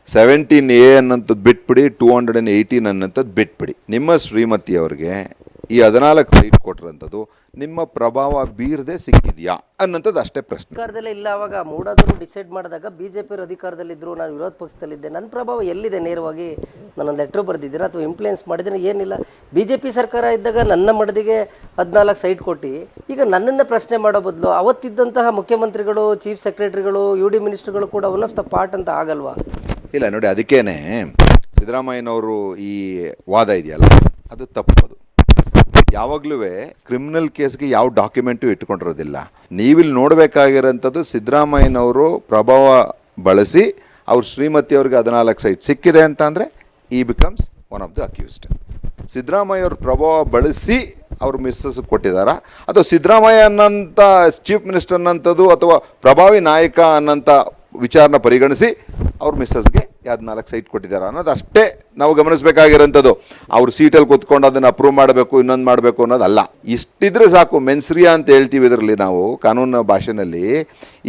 [SPEAKER 1] ಸೆವೆಂಟೀನ್ ಎ ಅನ್ನೋಂಥದ್ದು ಬಿಟ್ಬಿಡಿ ಟೂ ಹಂಡ್ರೆಡ್ ಆ್ಯಂಡ್ ಏಯ್ಟೀನ್ ಅನ್ನೋಂಥದ್ದು ಬಿಟ್ಬಿಡಿ. ನಿಮ್ಮ ಶ್ರೀಮತಿಯವ್ರಿಗೆ ಈ ಹದಿನಾಲ್ಕು ಸೈಟ್ ಕೊಟ್ಟಿರೋಂಥದ್ದು ನಿಮ್ಮ ಪ್ರಭಾವ ಬೀರದೆ ಸಿಕ್ಕಿದೆಯಾ ಅನ್ನೋಂಥದ್ದು ಅಷ್ಟೇ ಪ್ರಶ್ನೆ.
[SPEAKER 2] ಅಧಿಕಾರದಲ್ಲೇ ಇಲ್ಲ, ಅವಾಗ ಮೂಡಾದರೂ ಡಿಸೈಡ್ ಮಾಡಿದಾಗ ಬಿ ಜೆ ಪಿಯವರು ಅಧಿಕಾರದಲ್ಲಿದ್ದರು ನಾನು ವಿರೋಧ ಪಕ್ಷದಲ್ಲಿದ್ದೆ. ನನ್ನ ಪ್ರಭಾವ ಎಲ್ಲಿದೆ ನೇರವಾಗಿ? ನಾನು ಲೆಟ್ರ್ ಬರೆದಿದ್ದೀನಿ ಅಥವಾ ಇಂಪ್ಲೂಯೆನ್ಸ್ ಮಾಡಿದ್ದೀನಿ ಏನಿಲ್ಲ. ಬಿ ಜೆ ಪಿ ಸರ್ಕಾರ ಇದ್ದಾಗ ನನ್ನ ಮಡದಿಗೆ ಹದಿನಾಲ್ಕು ಸೈಟ್ ಕೊಟ್ಟು. ಈಗ ನನ್ನನ್ನು ಪ್ರಶ್ನೆ ಮಾಡೋ ಬದಲು ಅವತ್ತಿದ್ದಂತಹ ಮುಖ್ಯಮಂತ್ರಿಗಳು ಚೀಫ್ ಸೆಕ್ರೆಟರಿಗಳು ಯು ಡಿ ಮಿನಿಸ್ಟರ್ಗಳು ಕೂಡ ಒನ್ ಆಫ್ ದ ಪಾರ್ಟ್ ಅಂತ ಆಗಲ್ವಾ?
[SPEAKER 1] ಇಲ್ಲ, ನೋಡಿ, ಅದಕ್ಕೇನೆ ಸಿದ್ದರಾಮಯ್ಯನವರು ಈ ವಾದ ಇದೆಯಲ್ಲ, ಅದು ತಪ್ಪದು ಯಾವಾಗಲೂ ಕ್ರಿಮಿನಲ್ ಕೇಸ್ಗೆ ಯಾವ ಡಾಕ್ಯುಮೆಂಟು ಇಟ್ಕೊಂಡಿರೋದಿಲ್ಲ. ನೀವಿಲ್ಲಿ ನೋಡಬೇಕಾಗಿರೋಂಥದ್ದು ಸಿದ್ದರಾಮಯ್ಯನವರು ಪ್ರಭಾವ ಬಳಸಿ ಅವ್ರ ಶ್ರೀಮತಿಯವ್ರಿಗೆ ಹದಿನಾಲ್ಕು ಸೈಟ್ ಸಿಕ್ಕಿದೆ ಅಂತ ಅಂದರೆ ಈ becomes one of the accused Siddaramaiah ಅವ್ರ ಪ್ರಭಾವ ಬಳಸಿ ಅವ್ರ ಮಿಸ್ಸಸ್ ಕೊಟ್ಟಿದ್ದಾರಾ? ಅಥವಾ ಸಿದ್ದರಾಮಯ್ಯ ಅನ್ನೋಂಥ ಚೀಫ್ ಮಿನಿಸ್ಟರ್ ಅನ್ನಂಥದ್ದು ಅಥವಾ ಪ್ರಭಾವಿ ನಾಯಕ ಅನ್ನೋಂಥ ವಿಚಾರನ ಪರಿಗಣಿಸಿ ಅವ್ರ ಮಿಸ್ಸಸ್ಗೆ ನಾಲ್ಕು ಸೈಟ್ ಕೊಟ್ಟಿದ್ದಾರೆ ಅನ್ನೋದು ಅಷ್ಟೇ ನಾವು ಗಮನಿಸಬೇಕಾಗಿರೋಂಥದ್ದು. ಅವ್ರು ಸೀಟಲ್ಲಿ ಕೂತ್ಕೊಂಡು ಅದನ್ನು ಅಪ್ರೂವ್ ಮಾಡಬೇಕು, ಇನ್ನೊಂದು ಮಾಡಬೇಕು ಅನ್ನೋದಲ್ಲ. ಇಷ್ಟಿದ್ರೆ ಸಾಕು ಮೆನ್ಸ್ರಿಯಾ ಅಂತ ಹೇಳ್ತೀವಿ ಇದರಲ್ಲಿ ನಾವು, ಕಾನೂನು ಭಾಷೆನಲ್ಲಿ.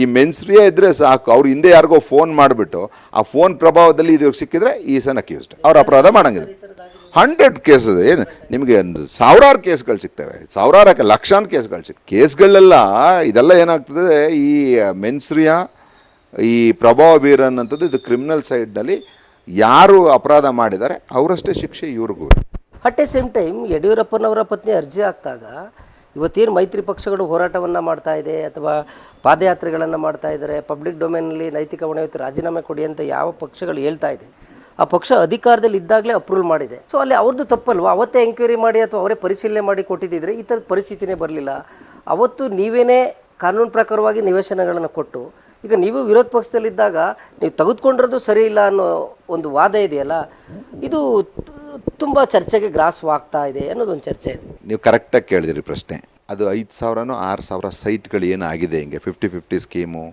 [SPEAKER 1] ಈ ಮೆನ್ಸ್ರಿಯಾ ಇದ್ದರೆ ಸಾಕು, ಅವ್ರು ಹಿಂದೆ ಯಾರಿಗೋ ಫೋನ್ ಮಾಡಿಬಿಟ್ಟು, ಆ ಫೋನ್ ಪ್ರಭಾವದಲ್ಲಿ ಇದು ಸಿಕ್ಕಿದ್ರೆ ಈ ಸನ್ ಅಕ್ಯೂಸ್ಡ್ ಅವ್ರು ಅಪರಾಧ ಮಾಡೋಂಗಿದೆ ಹಂಡ್ರೆಡ್ ಕೇಸ್ ಏನು, ನಿಮಗೆ ಸಾವಿರಾರು ಕೇಸ್ಗಳು ಸಿಗ್ತವೆ. ಸಾವಿರಾರು ಲಕ್ಷಾಂತರ ಕೇಸ್ಗಳು ಸಿಗ್ತವೆ ಕೇಸ್ಗಳೆಲ್ಲ ಇದೆಲ್ಲ ಏನಾಗ್ತದೆ, ಈ ಮೆನ್ಸ್ರಿಯಾ ಈ ಪ್ರಭಾವ ಬೀರ ಅನ್ನೋಂಥದ್ದು ಇದು ಕ್ರಿಮಿನಲ್ ಸೈಡ್ನಲ್ಲಿ ಯಾರು ಅಪರಾಧ ಮಾಡಿದ್ದಾರೆ, ಅವರಷ್ಟೇ ಶಿಕ್ಷೆ ಇವ್ರಿಗೂ.
[SPEAKER 2] ಅಟ್ ಎ ಸೇಮ್ ಟೈಮ್ ಯಡಿಯೂರಪ್ಪನವರ ಪತ್ನಿ ಅರ್ಜಿ ಹಾಕಿದಾಗ ಇವತ್ತೇನು ಮೈತ್ರಿ ಪಕ್ಷಗಳು ಹೋರಾಟವನ್ನು ಮಾಡ್ತಾ ಇದೆ ಅಥವಾ ಪಾದಯಾತ್ರೆಗಳನ್ನು ಮಾಡ್ತಾ ಇದ್ದಾರೆ ಪಬ್ಲಿಕ್ ಡೊಮೇನಲ್ಲಿ ನೈತಿಕ ಹೊಣೆ ರಾಜೀನಾಮೆ ಕೊಡಿ ಅಂತ ಯಾವ ಪಕ್ಷಗಳು ಹೇಳ್ತಾ ಇದೆ, ಆ ಪಕ್ಷ ಅಧಿಕಾರದಲ್ಲಿ ಇದ್ದಾಗಲೇ ಅಪ್ರೂವಲ್ ಮಾಡಿದೆ. ಸೊ ಅಲ್ಲಿ ಅವ್ರದ್ದು ತಪ್ಪಲ್ವಾ? ಅವತ್ತೇ ಎಂಕ್ವೈರಿ ಮಾಡಿ ಅಥವಾ ಅವರೇ ಪರಿಶೀಲನೆ ಮಾಡಿ ಕೊಟ್ಟಿದ್ದಿದ್ರೆ ಈ ಥರದ ಪರಿಸ್ಥಿತಿನೇ ಬರಲಿಲ್ಲ. ಅವತ್ತು ನೀವೇನೇ ಕಾನೂನು ಪ್ರಕಾರವಾಗಿ ನಿವೇಶನಗಳನ್ನು ಕೊಟ್ಟು ಈಗ ನೀವು ವಿರೋಧ ಪಕ್ಷದಲ್ಲಿದ್ದಾಗ ನೀವು ತೆಗೆದುಕೊಂಡಿರೋದು ಸರಿ ಇಲ್ಲ ಅನ್ನೋ ಒಂದು ವಾದ ಇದೆಯಲ್ಲ? ಇದು ತುಂಬ ಚರ್ಚೆಗೆ ಗ್ರಾಸವಾಗ್ತಾ ಇದೆ ಅನ್ನೋದೊಂದು ಚರ್ಚೆ ಇದೆ.
[SPEAKER 1] ನೀವು ಕರೆಕ್ಟಾಗಿ ಕೇಳಿದಿರಿ ಪ್ರಶ್ನೆ. ಅದು ಐದು ಸಾವಿರನೋ ಆರು ಸಾವಿರ ಸೈಟ್ಗಳು ಏನಾಗಿದೆ ಹಿಂಗೆ? ಫಿಫ್ಟಿ ಫಿಫ್ಟಿ ಸ್ಕೀಮು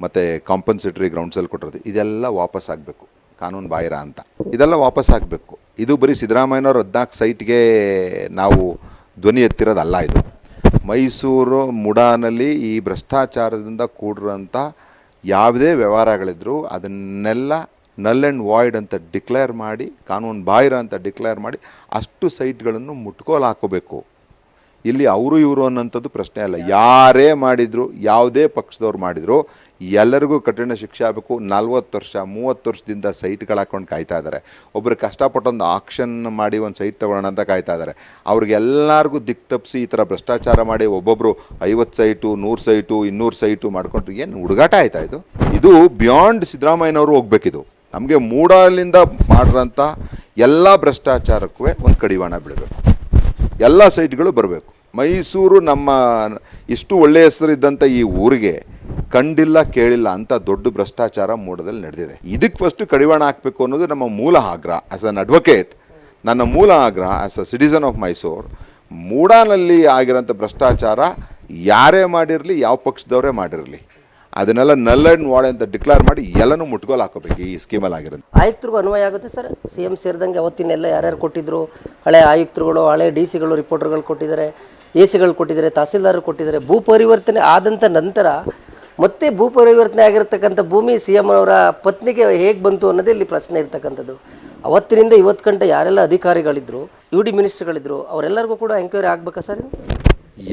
[SPEAKER 1] ಮತ್ತು ಕಾಂಪನ್ಸೇಟರಿ ಗ್ರೌಂಡ್ಸಲ್ಲಿ ಕೊಟ್ಟಿರೋದು. ಇದೆಲ್ಲ ವಾಪಸ್ ಆಗಬೇಕು. ಕಾನೂನು ಬಾಹಿರ ಅಂತ. ಇದೆಲ್ಲ ವಾಪಸ್ ಆಗಬೇಕು. ಇದು ಬರೀ ಸಿದ್ದರಾಮಯ್ಯನವ್ರ ಹದಿನಾಲ್ಕು ಸೈಟ್ಗೆ ನಾವು ಧ್ವನಿ ಎತ್ತಿರೋದಲ್ಲ ಇದು. ಮೈಸೂರು ಮುಡಾನಲ್ಲಿ ಈ ಭ್ರಷ್ಟಾಚಾರದಿಂದ ಕೂಡಿರೋಂಥ ಯಾವುದೇ ವ್ಯವಹಾರಗಳಿದ್ರು ಅದನ್ನೆಲ್ಲ ನಲ್ ಆ್ಯಂಡ್ ವಾಯ್ಡ್ ಅಂತ ಡಿಕ್ಲೇರ್ ಮಾಡಿ, ಕಾನೂನು ಬಾಹಿರ ಅಂತ ಡಿಕ್ಲೇರ್ ಮಾಡಿ ಅಷ್ಟು ಸೈಟ್ಗಳನ್ನು ಮುಟ್ಕೋಲು ಹಾಕೋಬೇಕು ಇಲ್ಲಿ ಅವರು ಇವರು ಅನ್ನೋಂಥದ್ದು ಪ್ರಶ್ನೆ ಅಲ್ಲ. ಯಾರೇ ಮಾಡಿದ್ರು, ಯಾವುದೇ ಪಕ್ಷದವ್ರು ಮಾಡಿದ್ರು, ಎಲ್ಲರಿಗೂ ಕಠಿಣ ಶಿಕ್ಷೆ ಆಗಬೇಕು. ನಲ್ವತ್ತು ವರ್ಷ, ಮೂವತ್ತು ವರ್ಷದಿಂದ ಸೈಟ್ಗಳು ಹಾಕೊಂಡು ಕಾಯ್ತಾ ಇದ್ದಾರೆ. ಒಬ್ಬರು ಕಷ್ಟಪಟ್ಟೊಂದು ಆಕ್ಷನ್ ಮಾಡಿ ಒಂದು ಸೈಟ್ ತೊಗೊಳ್ಳೋಣ ಅಂತ ಕಾಯ್ತಾ ಇದ್ದಾರೆ. ಅವ್ರಿಗೆಲ್ಲರಿಗೂ ದಿಕ್ ತಪ್ಪಿಸಿ ಈ ಥರ ಭ್ರಷ್ಟಾಚಾರ ಮಾಡಿ ಒಬ್ಬೊಬ್ಬರು ಐವತ್ತು ಸೈಟು, ನೂರು ಸೈಟು, ಇನ್ನೂರು ಸೈಟು ಮಾಡಿಕೊಂಡು ಏನು ಹುಡುಗಾಟ ಆಯ್ತಾ ಇದು? ಇದು ಬಿಯಾಂಡ್ ಸಿದ್ದರಾಮಯ್ಯನವರು ಹೋಗ್ಬೇಕಿದು. ನಮಗೆ ಮೂಡಲಿಂದ ಮಾಡಿರೋಂಥ ಎಲ್ಲ ಭ್ರಷ್ಟಾಚಾರಕ್ಕೂ ಒಂದು ಕಡಿವಾಣ ಬೀಳಬೇಕು. ಎಲ್ಲ ಸೈಟ್ಗಳು ಬರಬೇಕು. ಮೈಸೂರು ನಮ್ಮ ಇಷ್ಟು ಒಳ್ಳೆಯ ಹೆಸರಿದ್ದಂಥ ಈ ಊರಿಗೆ ಕಂಡಿಲ್ಲ ಕೇಳಿಲ್ಲ ಅಂತ ದೊಡ್ಡ ಭ್ರಷ್ಟಾಚಾರ ಮೂಡದಲ್ಲಿ ನಡೆದಿದೆ. ಇದಕ್ಕೆ ಫಸ್ಟ್ ಕಡಿವಾಣ ಹಾಕಬೇಕು ಅನ್ನೋದು ನಮ್ಮ ಮೂಲ ಆಗ್ರಹ. ಆಸ್ ಅನ್ ಅಡ್ವೊಕೇಟ್ ನನ್ನ ಮೂಲ ಆಗ್ರಹ as a citizen of Mysuru ಮೂಡಾನಲ್ಲಿ ಆಗಿರೋಂಥ ಭ್ರಷ್ಟಾಚಾರ ಯಾರೇ ಮಾಡಿರಲಿ, ಯಾವ ಪಕ್ಷದವರೇ ಮಾಡಿರಲಿ. ಅದನ್ನೆಲ್ಲ ನಲ್ ವಾಡೆ ಅಂತ ಡಿಕ್ಲೇರ್ ಮಾಡಿ ಎಲ್ಲನೂ ಮುಟ್ಗೋಲು ಹಾಕೋಬೇಕು ಈ ಸ್ಕೀಮಲ್ಲಿ ಆಗಿರೋದು.
[SPEAKER 2] ಆಯುಕ್ತರಿಗೂ ಅನ್ವಯ ಆಗುತ್ತೆ ಸರ್. ಸಿ ಎಂ ಸೇರಿದಂಗೆ ಅವತ್ತಿನೆಲ್ಲ ಯಾರ್ಯಾರು ಕೊಟ್ಟಿದ್ರು ಹಳೆ ಆಯುಕ್ತರುಗಳು ಹಳೆ ಡಿ ಸಿಗಳು ರಿಪೋರ್ಟರ್ಗಳು ಕೊಟ್ಟಿದ್ದಾರೆ ಎ ಸಿಗಳು ಕೊಟ್ಟಿದ್ದಾರೆ ತಹಸೀಲ್ದಾರರು ಕೊಟ್ಟಿದ್ದಾರೆ ಭೂ ಪರಿವರ್ತನೆ ಆದಂಥ ನಂತರ ಮತ್ತೆ ಭೂ ಪರಿವರ್ತನೆ ಆಗಿರ್ತಕ್ಕಂಥ ಭೂಮಿ ಸಿ ಎಂ ಅವರ ಪತ್ನಿಗೆ ಹೇಗೆ ಬಂತು ಅನ್ನೋದೇ ಇಲ್ಲಿ ಪ್ರಶ್ನೆ ಇರ್ತಕ್ಕಂಥದ್ದು. ಅವತ್ತಿನಿಂದ ಇವತ್ತು ಗಂಟೆ ಯಾರೆಲ್ಲ ಅಧಿಕಾರಿಗಳಿದ್ರು ಯು ಡಿ ಮಿನಿಸ್ಟರ್ಗಳಿದ್ರು ಅವರೆಲ್ಲರಿಗೂ ಕೂಡ ಎಂಕ್ವೈರಿ ಆಗಬೇಕಾ ಸರ್?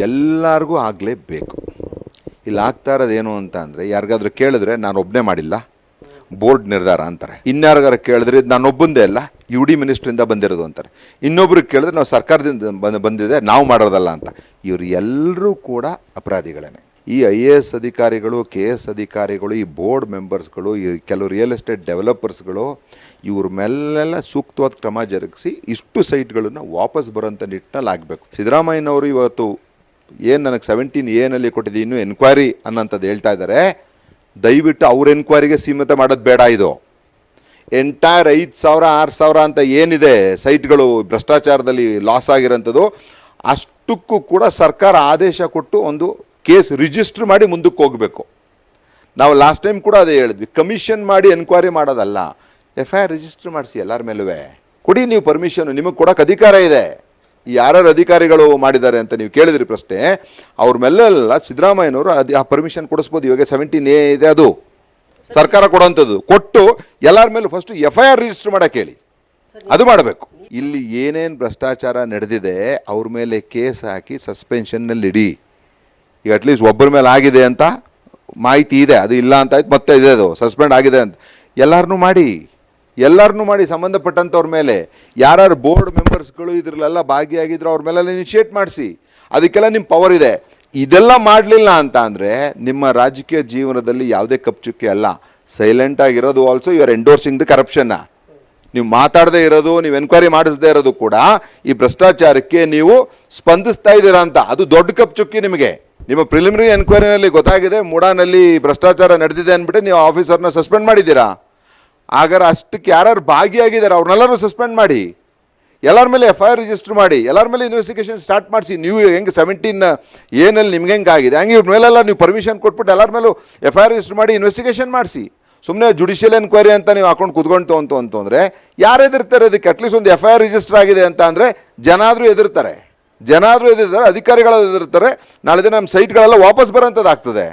[SPEAKER 1] ಎಲ್ಲರಿಗೂ ಆಗಲೇಬೇಕು. ಇಲ್ಲಿ, ಆಗ್ತಾ ಇರೋದೇನು ಅಂತ ಅಂದರೆ, ಯಾರಿಗಾದ್ರೂ ಕೇಳಿದ್ರೆ ನಾನು ಒಬ್ಬನೇ ಮಾಡಿಲ್ಲ, ಬೋರ್ಡ್ ನಿರ್ಧಾರ ಅಂತಾರೆ. ಇನ್ಯಾರಿಗಾರು ಕೇಳಿದ್ರೆ ಇದು ನಾನು ಒಬ್ಬಂದೇ ಅಲ್ಲ, ಯು ಡಿ ಮಿನಿಸ್ಟ್ರಿಂದ ಬಂದಿರೋದು ಅಂತಾರೆ. ಇನ್ನೊಬ್ರಿಗೆ ಕೇಳಿದ್ರೆ ನಾವು ಸರ್ಕಾರದಿಂದ ಬಂದು, ಬಂದಿದೆ, ನಾವು ಮಾಡೋದಲ್ಲ ಅಂತ. ಇವರು ಎಲ್ಲರೂ ಕೂಡ ಅಪರಾಧಿಗಳೇ ಈ ಐ ಎ ಎಸ್ ಅಧಿಕಾರಿಗಳು, ಕೆ ಎಸ್ ಅಧಿಕಾರಿಗಳು, ಈ ಬೋರ್ಡ್ ಮೆಂಬರ್ಸ್ಗಳು, ಈ ಕೆಲವು ರಿಯಲ್ ಎಸ್ಟೇಟ್ ಡೆವಲಪರ್ಸ್ಗಳು, ಇವ್ರ ಮೇಲೆಲ್ಲ ಸೂಕ್ತವಾದ ಕ್ರಮ ಜರುಗಿಸಿ ಇಷ್ಟು ಸೈಟ್ಗಳನ್ನು ವಾಪಸ್ ಬರೋಂಥ ನಿಟ್ಟಿನಲ್ಲಿ ಆಗಬೇಕು. ಸಿದ್ದರಾಮಯ್ಯನವರು ಇವತ್ತು ಏನು ನನಗೆ ಸೆವೆಂಟೀನ್ ಏನಲ್ಲಿ ಕೊಟ್ಟಿದ್ದು ಇನ್ನೂ ಎನ್ಕ್ವೈರಿ ಅನ್ನೋಂಥದ್ದು ಹೇಳ್ತಾ ಇದ್ದಾರೆ. ದಯವಿಟ್ಟು ಅವ್ರ ಎನ್ಕ್ವೈರಿಗೆ ಸೀಮಿತ ಮಾಡೋದು ಬೇಡ ಇದು. ಎಂಟೈರ್ ಐದು ಸಾವಿರ, ಆರು ಸಾವಿರ ಅಂತ ಏನಿದೆ ಸೈಟ್ಗಳು ಭ್ರಷ್ಟಾಚಾರದಲ್ಲಿ ಲಾಸ್ ಆಗಿರೋಂಥದ್ದು, ಅಷ್ಟಕ್ಕೂ ಕೂಡ ಸರ್ಕಾರ ಆದೇಶ ಕೊಟ್ಟು ಒಂದು ಕೇಸ್ ರಿಜಿಸ್ಟರ್ ಮಾಡಿ ಮುಂದಕ್ಕೆ ಹೋಗಬೇಕು. ನಾವು ಲಾಸ್ಟ್ ಟೈಮ್ ಕೂಡ ಅದೇ ಹೇಳಿದ್ವಿ ಕಮಿಷನ್ ಮಾಡಿ ಎನ್ಕ್ವೈರಿ ಮಾಡೋದಲ್ಲ. ಎಫ್ ಐ ಆರ್ ರಿಜಿಸ್ಟರ್ ಮಾಡಿಸಿ ಎಲ್ಲರ ಮೇಲೂ ಕೊಡಿ ನೀವು ಪರ್ಮಿಷನ್ ನಿಮಗೆ ಕೊಡೋಕೆ ಅಧಿಕಾರ ಇದೆ. ಯಾರ್ಯಾರು ಅಧಿಕಾರಿಗಳು ಮಾಡಿದ್ದಾರೆ ಅಂತ ನೀವು ಕೇಳಿದ್ರಿ ಪ್ರಶ್ನೆ, ಅವ್ರ ಮೇಲೆಲ್ಲ ಸಿದ್ದರಾಮಯ್ಯನವರು ಅದು ಆ ಪರ್ಮಿಷನ್ ಕೊಡಿಸ್ಬೋದು, ಇವಾಗ ಸೆವೆಂಟೀನ್ ಎ ಇದೆ ಅದು. ಸರ್ಕಾರ ಕೊಡೋಂಥದ್ದು. ಕೊಟ್ಟು ಎಲ್ಲರ ಮೇಲೆ first F I R register ಮಾಡೋಕೆ ಹೇಳಿ. ಅದು ಮಾಡಬೇಕು. ಇಲ್ಲಿ ಏನೇನು ಭ್ರಷ್ಟಾಚಾರ ನಡೆದಿದೆ, ಅವ್ರ ಮೇಲೆ ಕೇಸ್ ಹಾಕಿ ಸಸ್ಪೆನ್ಷನ್ನಲ್ಲಿ ಇಡಿ. ಈಗ ಅಟ್ಲೀಸ್ಟ್ ಒಬ್ಬರ ಮೇಲೆ ಆಗಿದೆ ಅಂತ ಮಾಹಿತಿ ಇದೆ. ಅದು ಇಲ್ಲ ಅಂತ ಆಯ್ತು, ಮತ್ತೆ ಇದೆ ಅದು. ಸಸ್ಪೆಂಡ್ ಆಗಿದೆ ಅಂತ. ಎಲ್ಲರನ್ನೂ ಮಾಡಿ. ಎಲ್ಲರನ್ನೂ ಮಾಡಿ ಸಂಬಂಧಪಟ್ಟಂಥವ್ರ ಮೇಲೆ, ಯಾರ್ಯಾರು ಬೋರ್ಡ್ ಮೆಂಬರ್ಸ್ಗಳು ಇದ್ರಲ್ಲೆಲ್ಲ ಭಾಗಿಯಾಗಿದ್ರು ಅವ್ರ ಮೇಲೆಲ್ಲ ಇನಿಷಿಯೇಟ್ ಮಾಡಿಸಿ. ಅದಕ್ಕೆಲ್ಲ ನಿಮ್ಮ ಪವರ್ ಇದೆ. ಇದೆಲ್ಲ ಮಾಡಲಿಲ್ಲ ಅಂತ ಅಂದರೆ ನಿಮ್ಮ ರಾಜಕೀಯ ಜೀವನದಲ್ಲಿ ಯಾವುದೇ ಕಪ್ಚುಕ್ಕಿ ಅಲ್ಲ. ಸೈಲೆಂಟ್ ಆಗಿರೋದು also you are endorsing the ಕರಪ್ಷನ್ನ ನೀವು ಮಾತಾಡದೇ ಇರೋದು, ನೀವು ಎನ್ಕ್ವೈರಿ ಮಾಡಿಸದೇ ಇರೋದು ಕೂಡ ಈ ಭ್ರಷ್ಟಾಚಾರಕ್ಕೆ ನೀವು ಸ್ಪಂದಿಸ್ತಾ ಇದ್ದೀರಾ ಅಂತ. ಅದು ದೊಡ್ಡ ಕಪ್ ಚುಕ್ಕಿ ನಿಮಗೆ. ನಿಮ್ಮ ಪ್ರಿಲಿಮಿನರಿ ಎನ್ಕ್ವೈರಿನಲ್ಲಿ ಗೊತ್ತಾಗಿದೆ, ಮೂಡಾನಲ್ಲಿ ಭ್ರಷ್ಟಾಚಾರ ನಡೆದಿದೆ ಅಂದ್ಬಿಟ್ಟು ನೀವು ಆಫೀಸರ್ನ ಸಸ್ಪೆಂಡ್ ಮಾಡಿದ್ದೀರಾ? ಹಾಗಾದ್ರೆ ಅಷ್ಟಕ್ಕೆ ಯಾರು ಭಾಗಿಯಾಗಿದ್ದಾರೆ ಅವ್ರನ್ನೆಲ್ಲರೂ ಸಸ್ಪೆಂಡ್ ಮಾಡಿ. ಎಲ್ಲರ ಮೇಲೆ ಎಫ್ ಐ ಆರ್ ರಿಜಿಸ್ಟರ್ ಮಾಡಿ. ಎಲ್ಲರ ಮೇಲೆ ಇನ್ವೆಸ್ಟಿಗೇಷನ್ ಸ್ಟಾರ್ಟ್ ಮಾಡಿಸಿ. ನೀವು ಹೆಂಗೆ ಸೆವೆಂಟೀನ್ ಏನಲ್ಲಿ ನಿಮ್ಗೆ ಹೆಂಗೆ ಆಗಿದೆ? ಹಂಗೆ ಇವ್ರ ಮೇಲೆಲ್ಲ ನೀವು ಪರ್ಮಿಷನ್ ಕೊಟ್ಬಿಟ್ಟು ಎಲ್ಲರ ಮೇಲೂ ಎಫ್ ಐ ಆರ್ ರಿಜಿಸ್ಟರ್ ಮಾಡಿ ಇನ್ವೆಸ್ಟಿಗೇಷನ್ ಮಾಡಿಸಿ. ಸುಮ್ಮನೆ ಜುಡಿಷಿಯಲ್ ಎನ್ಕ್ವೈರಿ ಅಂತ ನೀವು ಹಾಕೊಂಡು ಕುತ್ಕೊಂತು ಅಂತ ಅಂತಂದರೆ, ಯಾರು ಎದುರ್ತಾರೆ ಅದಕ್ಕೆ ಅಟ್ಲೀಸ್ಟ್ ಒಂದು ಎಫ್ ಐ ಆರ್ ರಿಜಿಸ್ಟರ್ ಆಗಿದೆ ಅಂತ ಅಂದರೆ ಜನಾದರೂ ಎದುರ್ತಾರೆ. ಜನ ಆದರೂ ಎದುರ್ತಾರೆ, ಅಧಿಕಾರಿಗಳು ಎದುರ್ತಾರೆ. ನಾಳೆ ದಿನ ನಮ್ಮ ಸೈಟ್ಗಳೆಲ್ಲ ವಾಪಸ್ ಬರೋಂಥದ್ದು ಆಗ್ತದೆ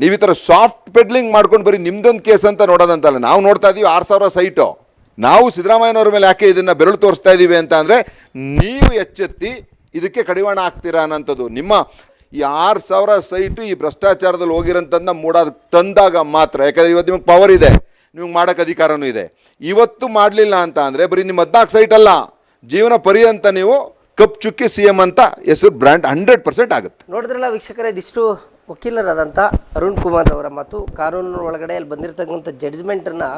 [SPEAKER 1] ನೀವು ಈ ಥರ ಸಾಫ್ಟ್ ಪೆಡ್ಲಿಂಗ್ ಮಾಡ್ಕೊಂಡು ಬರೀ ನಿಮ್ದೊಂದು ಕೇಸ್ ಅಂತ ನೋಡೋದಂತಲ್ಲ, ನಾವು ನೋಡ್ತಾ ಇದ್ದೀವಿ ಆರು ಸಾವಿರ ಸೈಟು. ನಾವು ಸಿದ್ದರಾಮಯ್ಯನವ್ರ ಮೇಲೆ ಯಾಕೆ ಇದನ್ನು ಬೆರಳು ತೋರಿಸ್ತಾ ಇದ್ದೀವಿ ಅಂತ ಅಂದರೆ, ನೀವು ಎಚ್ಚೆತ್ತಿ ಇದಕ್ಕೆ ಕಡಿವಾಣ ಹಾಕ್ತೀರಾ ಅನ್ನೋಂಥದ್ದು. ನಿಮ್ಮ ಈ ಆರು ಸಾವಿರ ಸೈಟು ಈ ಭ್ರಷ್ಟಾಚಾರದಲ್ಲಿ ಹೋಗಿರೋಂಥದ್ದನ್ನ ಮೂಡ ತಂದಾಗ ಮಾತ್ರ, ಯಾಕಂದರೆ ಇವತ್ತು ನಿಮಗೆ ಪವರ್ ಇದೆ, ನಿಮ್ಗೆ ಮಾಡೋಕ್ಕೆ ಅಧಿಕಾರನೂ ಇದೆ. ಇವತ್ತು ಮಾಡಲಿಲ್ಲ ಅಂತ ಅಂದರೆ ಬರೀ ನಿಮ್ಮ ಹದಿನಾಲ್ಕು ಸೈಟ್ ಅಲ್ಲ, ಜೀವನ ಪರ್ಯಂತ ನೀವು ಕಪ್ ಚುಕ್ಕಿ ಸಿ ಎಂ ಅಂತ ಹೆಸರು ಬ್ರ್ಯಾಂಡ್ ಹಂಡ್ರೆಡ್ ಪರ್ಸೆಂಟ್ ಆಗುತ್ತೆ.
[SPEAKER 2] ನೋಡಿದ್ರಲ್ಲ ವೀಕ್ಷಕರೇ, ಇದಿಷ್ಟು ವಕೀಲರಾದಂಥ ಅರುಣ್ ಕುಮಾರ್ ಅವರ ಮತ್ತು ಕಾನೂನು ಒಳಗಡೆ ಅಲ್ಲಿ ಬಂದಿರತಕ್ಕಂಥ ಜಡ್ಜ್ಮೆಂಟನ್ನು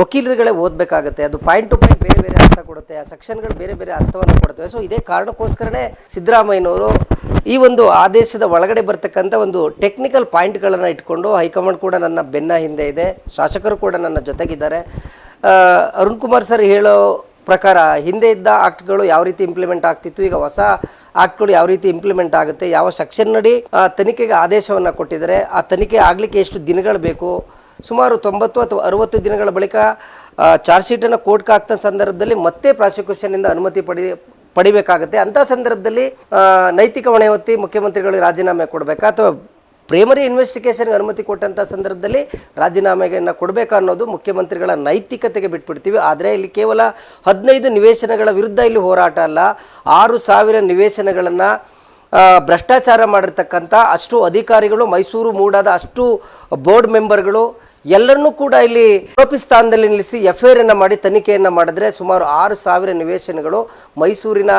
[SPEAKER 2] ವಕೀಲರುಗಳೇ ಓದಬೇಕಾಗುತ್ತೆ. ಅದು ಪಾಯಿಂಟ್ ಟು ಪಾಯಿಂಟ್ ಬೇರೆ ಬೇರೆ ಅರ್ಥ ಕೊಡುತ್ತೆ. ಆ ಸೆಕ್ಷನ್ಗಳು ಬೇರೆ ಬೇರೆ ಅರ್ಥವನ್ನು ಕೊಡ್ತವೆ ಸೊ ಇದೇ ಕಾರಣಕ್ಕೋಸ್ಕರನೇ ಸಿದ್ದರಾಮಯ್ಯನವರು ಈ ಒಂದು ಆದೇಶದ ಒಳಗಡೆ ಬರ್ತಕ್ಕಂಥ ಒಂದು ಟೆಕ್ನಿಕಲ್ ಪಾಯಿಂಟ್ಗಳನ್ನು ಇಟ್ಕೊಂಡು ಹೈಕಮಾಂಡ್ ಕೂಡ ನನ್ನ ಬೆನ್ನ ಹಿಂದೆ ಇದೆ. ಶಾಸಕರು ಕೂಡ ನನ್ನ ಜೊತೆಗಿದ್ದಾರೆ. ಅರುಣ್ ಕುಮಾರ್ ಸರ್ ಹೇಳೋ ಪ್ರಕಾರ ಹಿಂದೆ ಇದ್ದ ಆಕ್ಟ್ಗಳು ಯಾವ ರೀತಿ ಇಂಪ್ಲಿಮೆಂಟ್ ಆಗ್ತಿತ್ತು, ಈಗ ಹೊಸ ಆಕ್ಟ್ಗಳು ಯಾವ ರೀತಿ ಇಂಪ್ಲಿಮೆಂಟ್ ಆಗುತ್ತೆ, ಯಾವ ಸೆಕ್ಷನ್ ನಡಿ ತನಿಖೆಗೆ ಆದೇಶವನ್ನು ಕೊಟ್ಟಿದ್ದಾರೆ, ಆ ತನಿಖೆ ಆಗಲಿಕ್ಕೆ ಎಷ್ಟು ದಿನಗಳು ಬೇಕು? ಸುಮಾರು ತೊಂಬತ್ತು ಅಥವಾ ಅರುವತ್ತು ದಿನಗಳ ಬಳಿಕ ಚಾರ್ಜ್ ಶೀಟನ್ನು ಕೋರ್ಟ್ಗೆ ಹಾಕ್ತ ಸಂದರ್ಭದಲ್ಲಿ ಮತ್ತೆ ಪ್ರಾಸಿಕ್ಯೂಷನಿಂದ ಅನುಮತಿ ಪಡಿ, ಪಡಿಬೇಕಾಗುತ್ತೆ. ಅಂಥ ಸಂದರ್ಭದಲ್ಲಿ ನೈತಿಕ ಹೊಣೆ ಹೊತ್ತಿ ಮುಖ್ಯಮಂತ್ರಿಗಳಿಗೆ ರಾಜೀನಾಮೆ ಕೊಡಬೇಕಾ ಅಥವಾ ಪ್ರೈಮರಿ ಇನ್ವೆಸ್ಟಿಗೇಷನ್ಗೆ ಅನುಮತಿ ಕೊಟ್ಟಂಥ ಸಂದರ್ಭದಲ್ಲಿ ರಾಜೀನಾಮೆಯನ್ನು ಕೊಡಬೇಕಾ ಅನ್ನೋದು ಮುಖ್ಯಮಂತ್ರಿಗಳ ನೈತಿಕತೆಗೆ ಬಿಟ್ಬಿಡ್ತೀವಿ. ಆದರೆ ಇಲ್ಲಿ ಕೇವಲ ಹದಿನೈದು ನಿವೇಶನಗಳ ವಿರುದ್ಧ ಇಲ್ಲಿ ಹೋರಾಟ ಅಲ್ಲ, ಆರು ಸಾವಿರ ನಿವೇಶನಗಳನ್ನು ಭ್ರಷ್ಟಾಚಾರ ಮಾಡಿರ್ತಕ್ಕಂಥ ಅಷ್ಟು ಅಧಿಕಾರಿಗಳು, ಮೈಸೂರು ಮೂಡಾದ ಅಷ್ಟು ಬೋರ್ಡ್ ಮೆಂಬರ್ಗಳು ಎಲ್ಲರನ್ನೂ ಕೂಡ ಇಲ್ಲಿ ಆರೋಪಿ ಸ್ಥಾನದಲ್ಲಿ ನಿಲ್ಲಿಸಿ ಎಫ್ ಐ ಆರ್ ಮಾಡಿ ತನಿಖೆಯನ್ನು ಮಾಡಿದ್ರೆ ಸುಮಾರು ಆರು ಸಾವಿರ ನಿವೇಶನಗಳು ಮೈಸೂರಿನ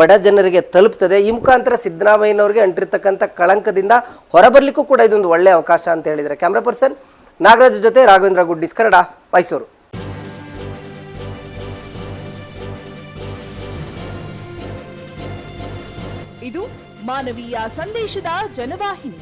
[SPEAKER 2] ಬಡ ಜನರಿಗೆ ತಲುಪ್ತದೆ. ಈ ಮುಖಾಂತರ ಸಿದ್ದರಾಮಯ್ಯನವರಿಗೆ ಅಂಟಿರ್ತಕ್ಕಂಥ ಕಳಂಕದಿಂದ ಹೊರಬರಲಿಕ್ಕೂ ಕೂಡ ಇದೊಂದು ಒಳ್ಳೆ ಅವಕಾಶ ಅಂತ ಹೇಳಿದರೆ ಕ್ಯಾಮ್ರಾ ಪರ್ಸನ್ ನಾಗರಾಜ್ ಜೊತೆ ರಾಘವೇಂದ್ರ ಗುಡ್ಡಿಸ್, ಕನ್ನಡ, ಮೈಸೂರು.
[SPEAKER 3] ಇದು ಮಾನವೀಯ ಸಂದೇಶದ ಜನವಾಹಿನಿ.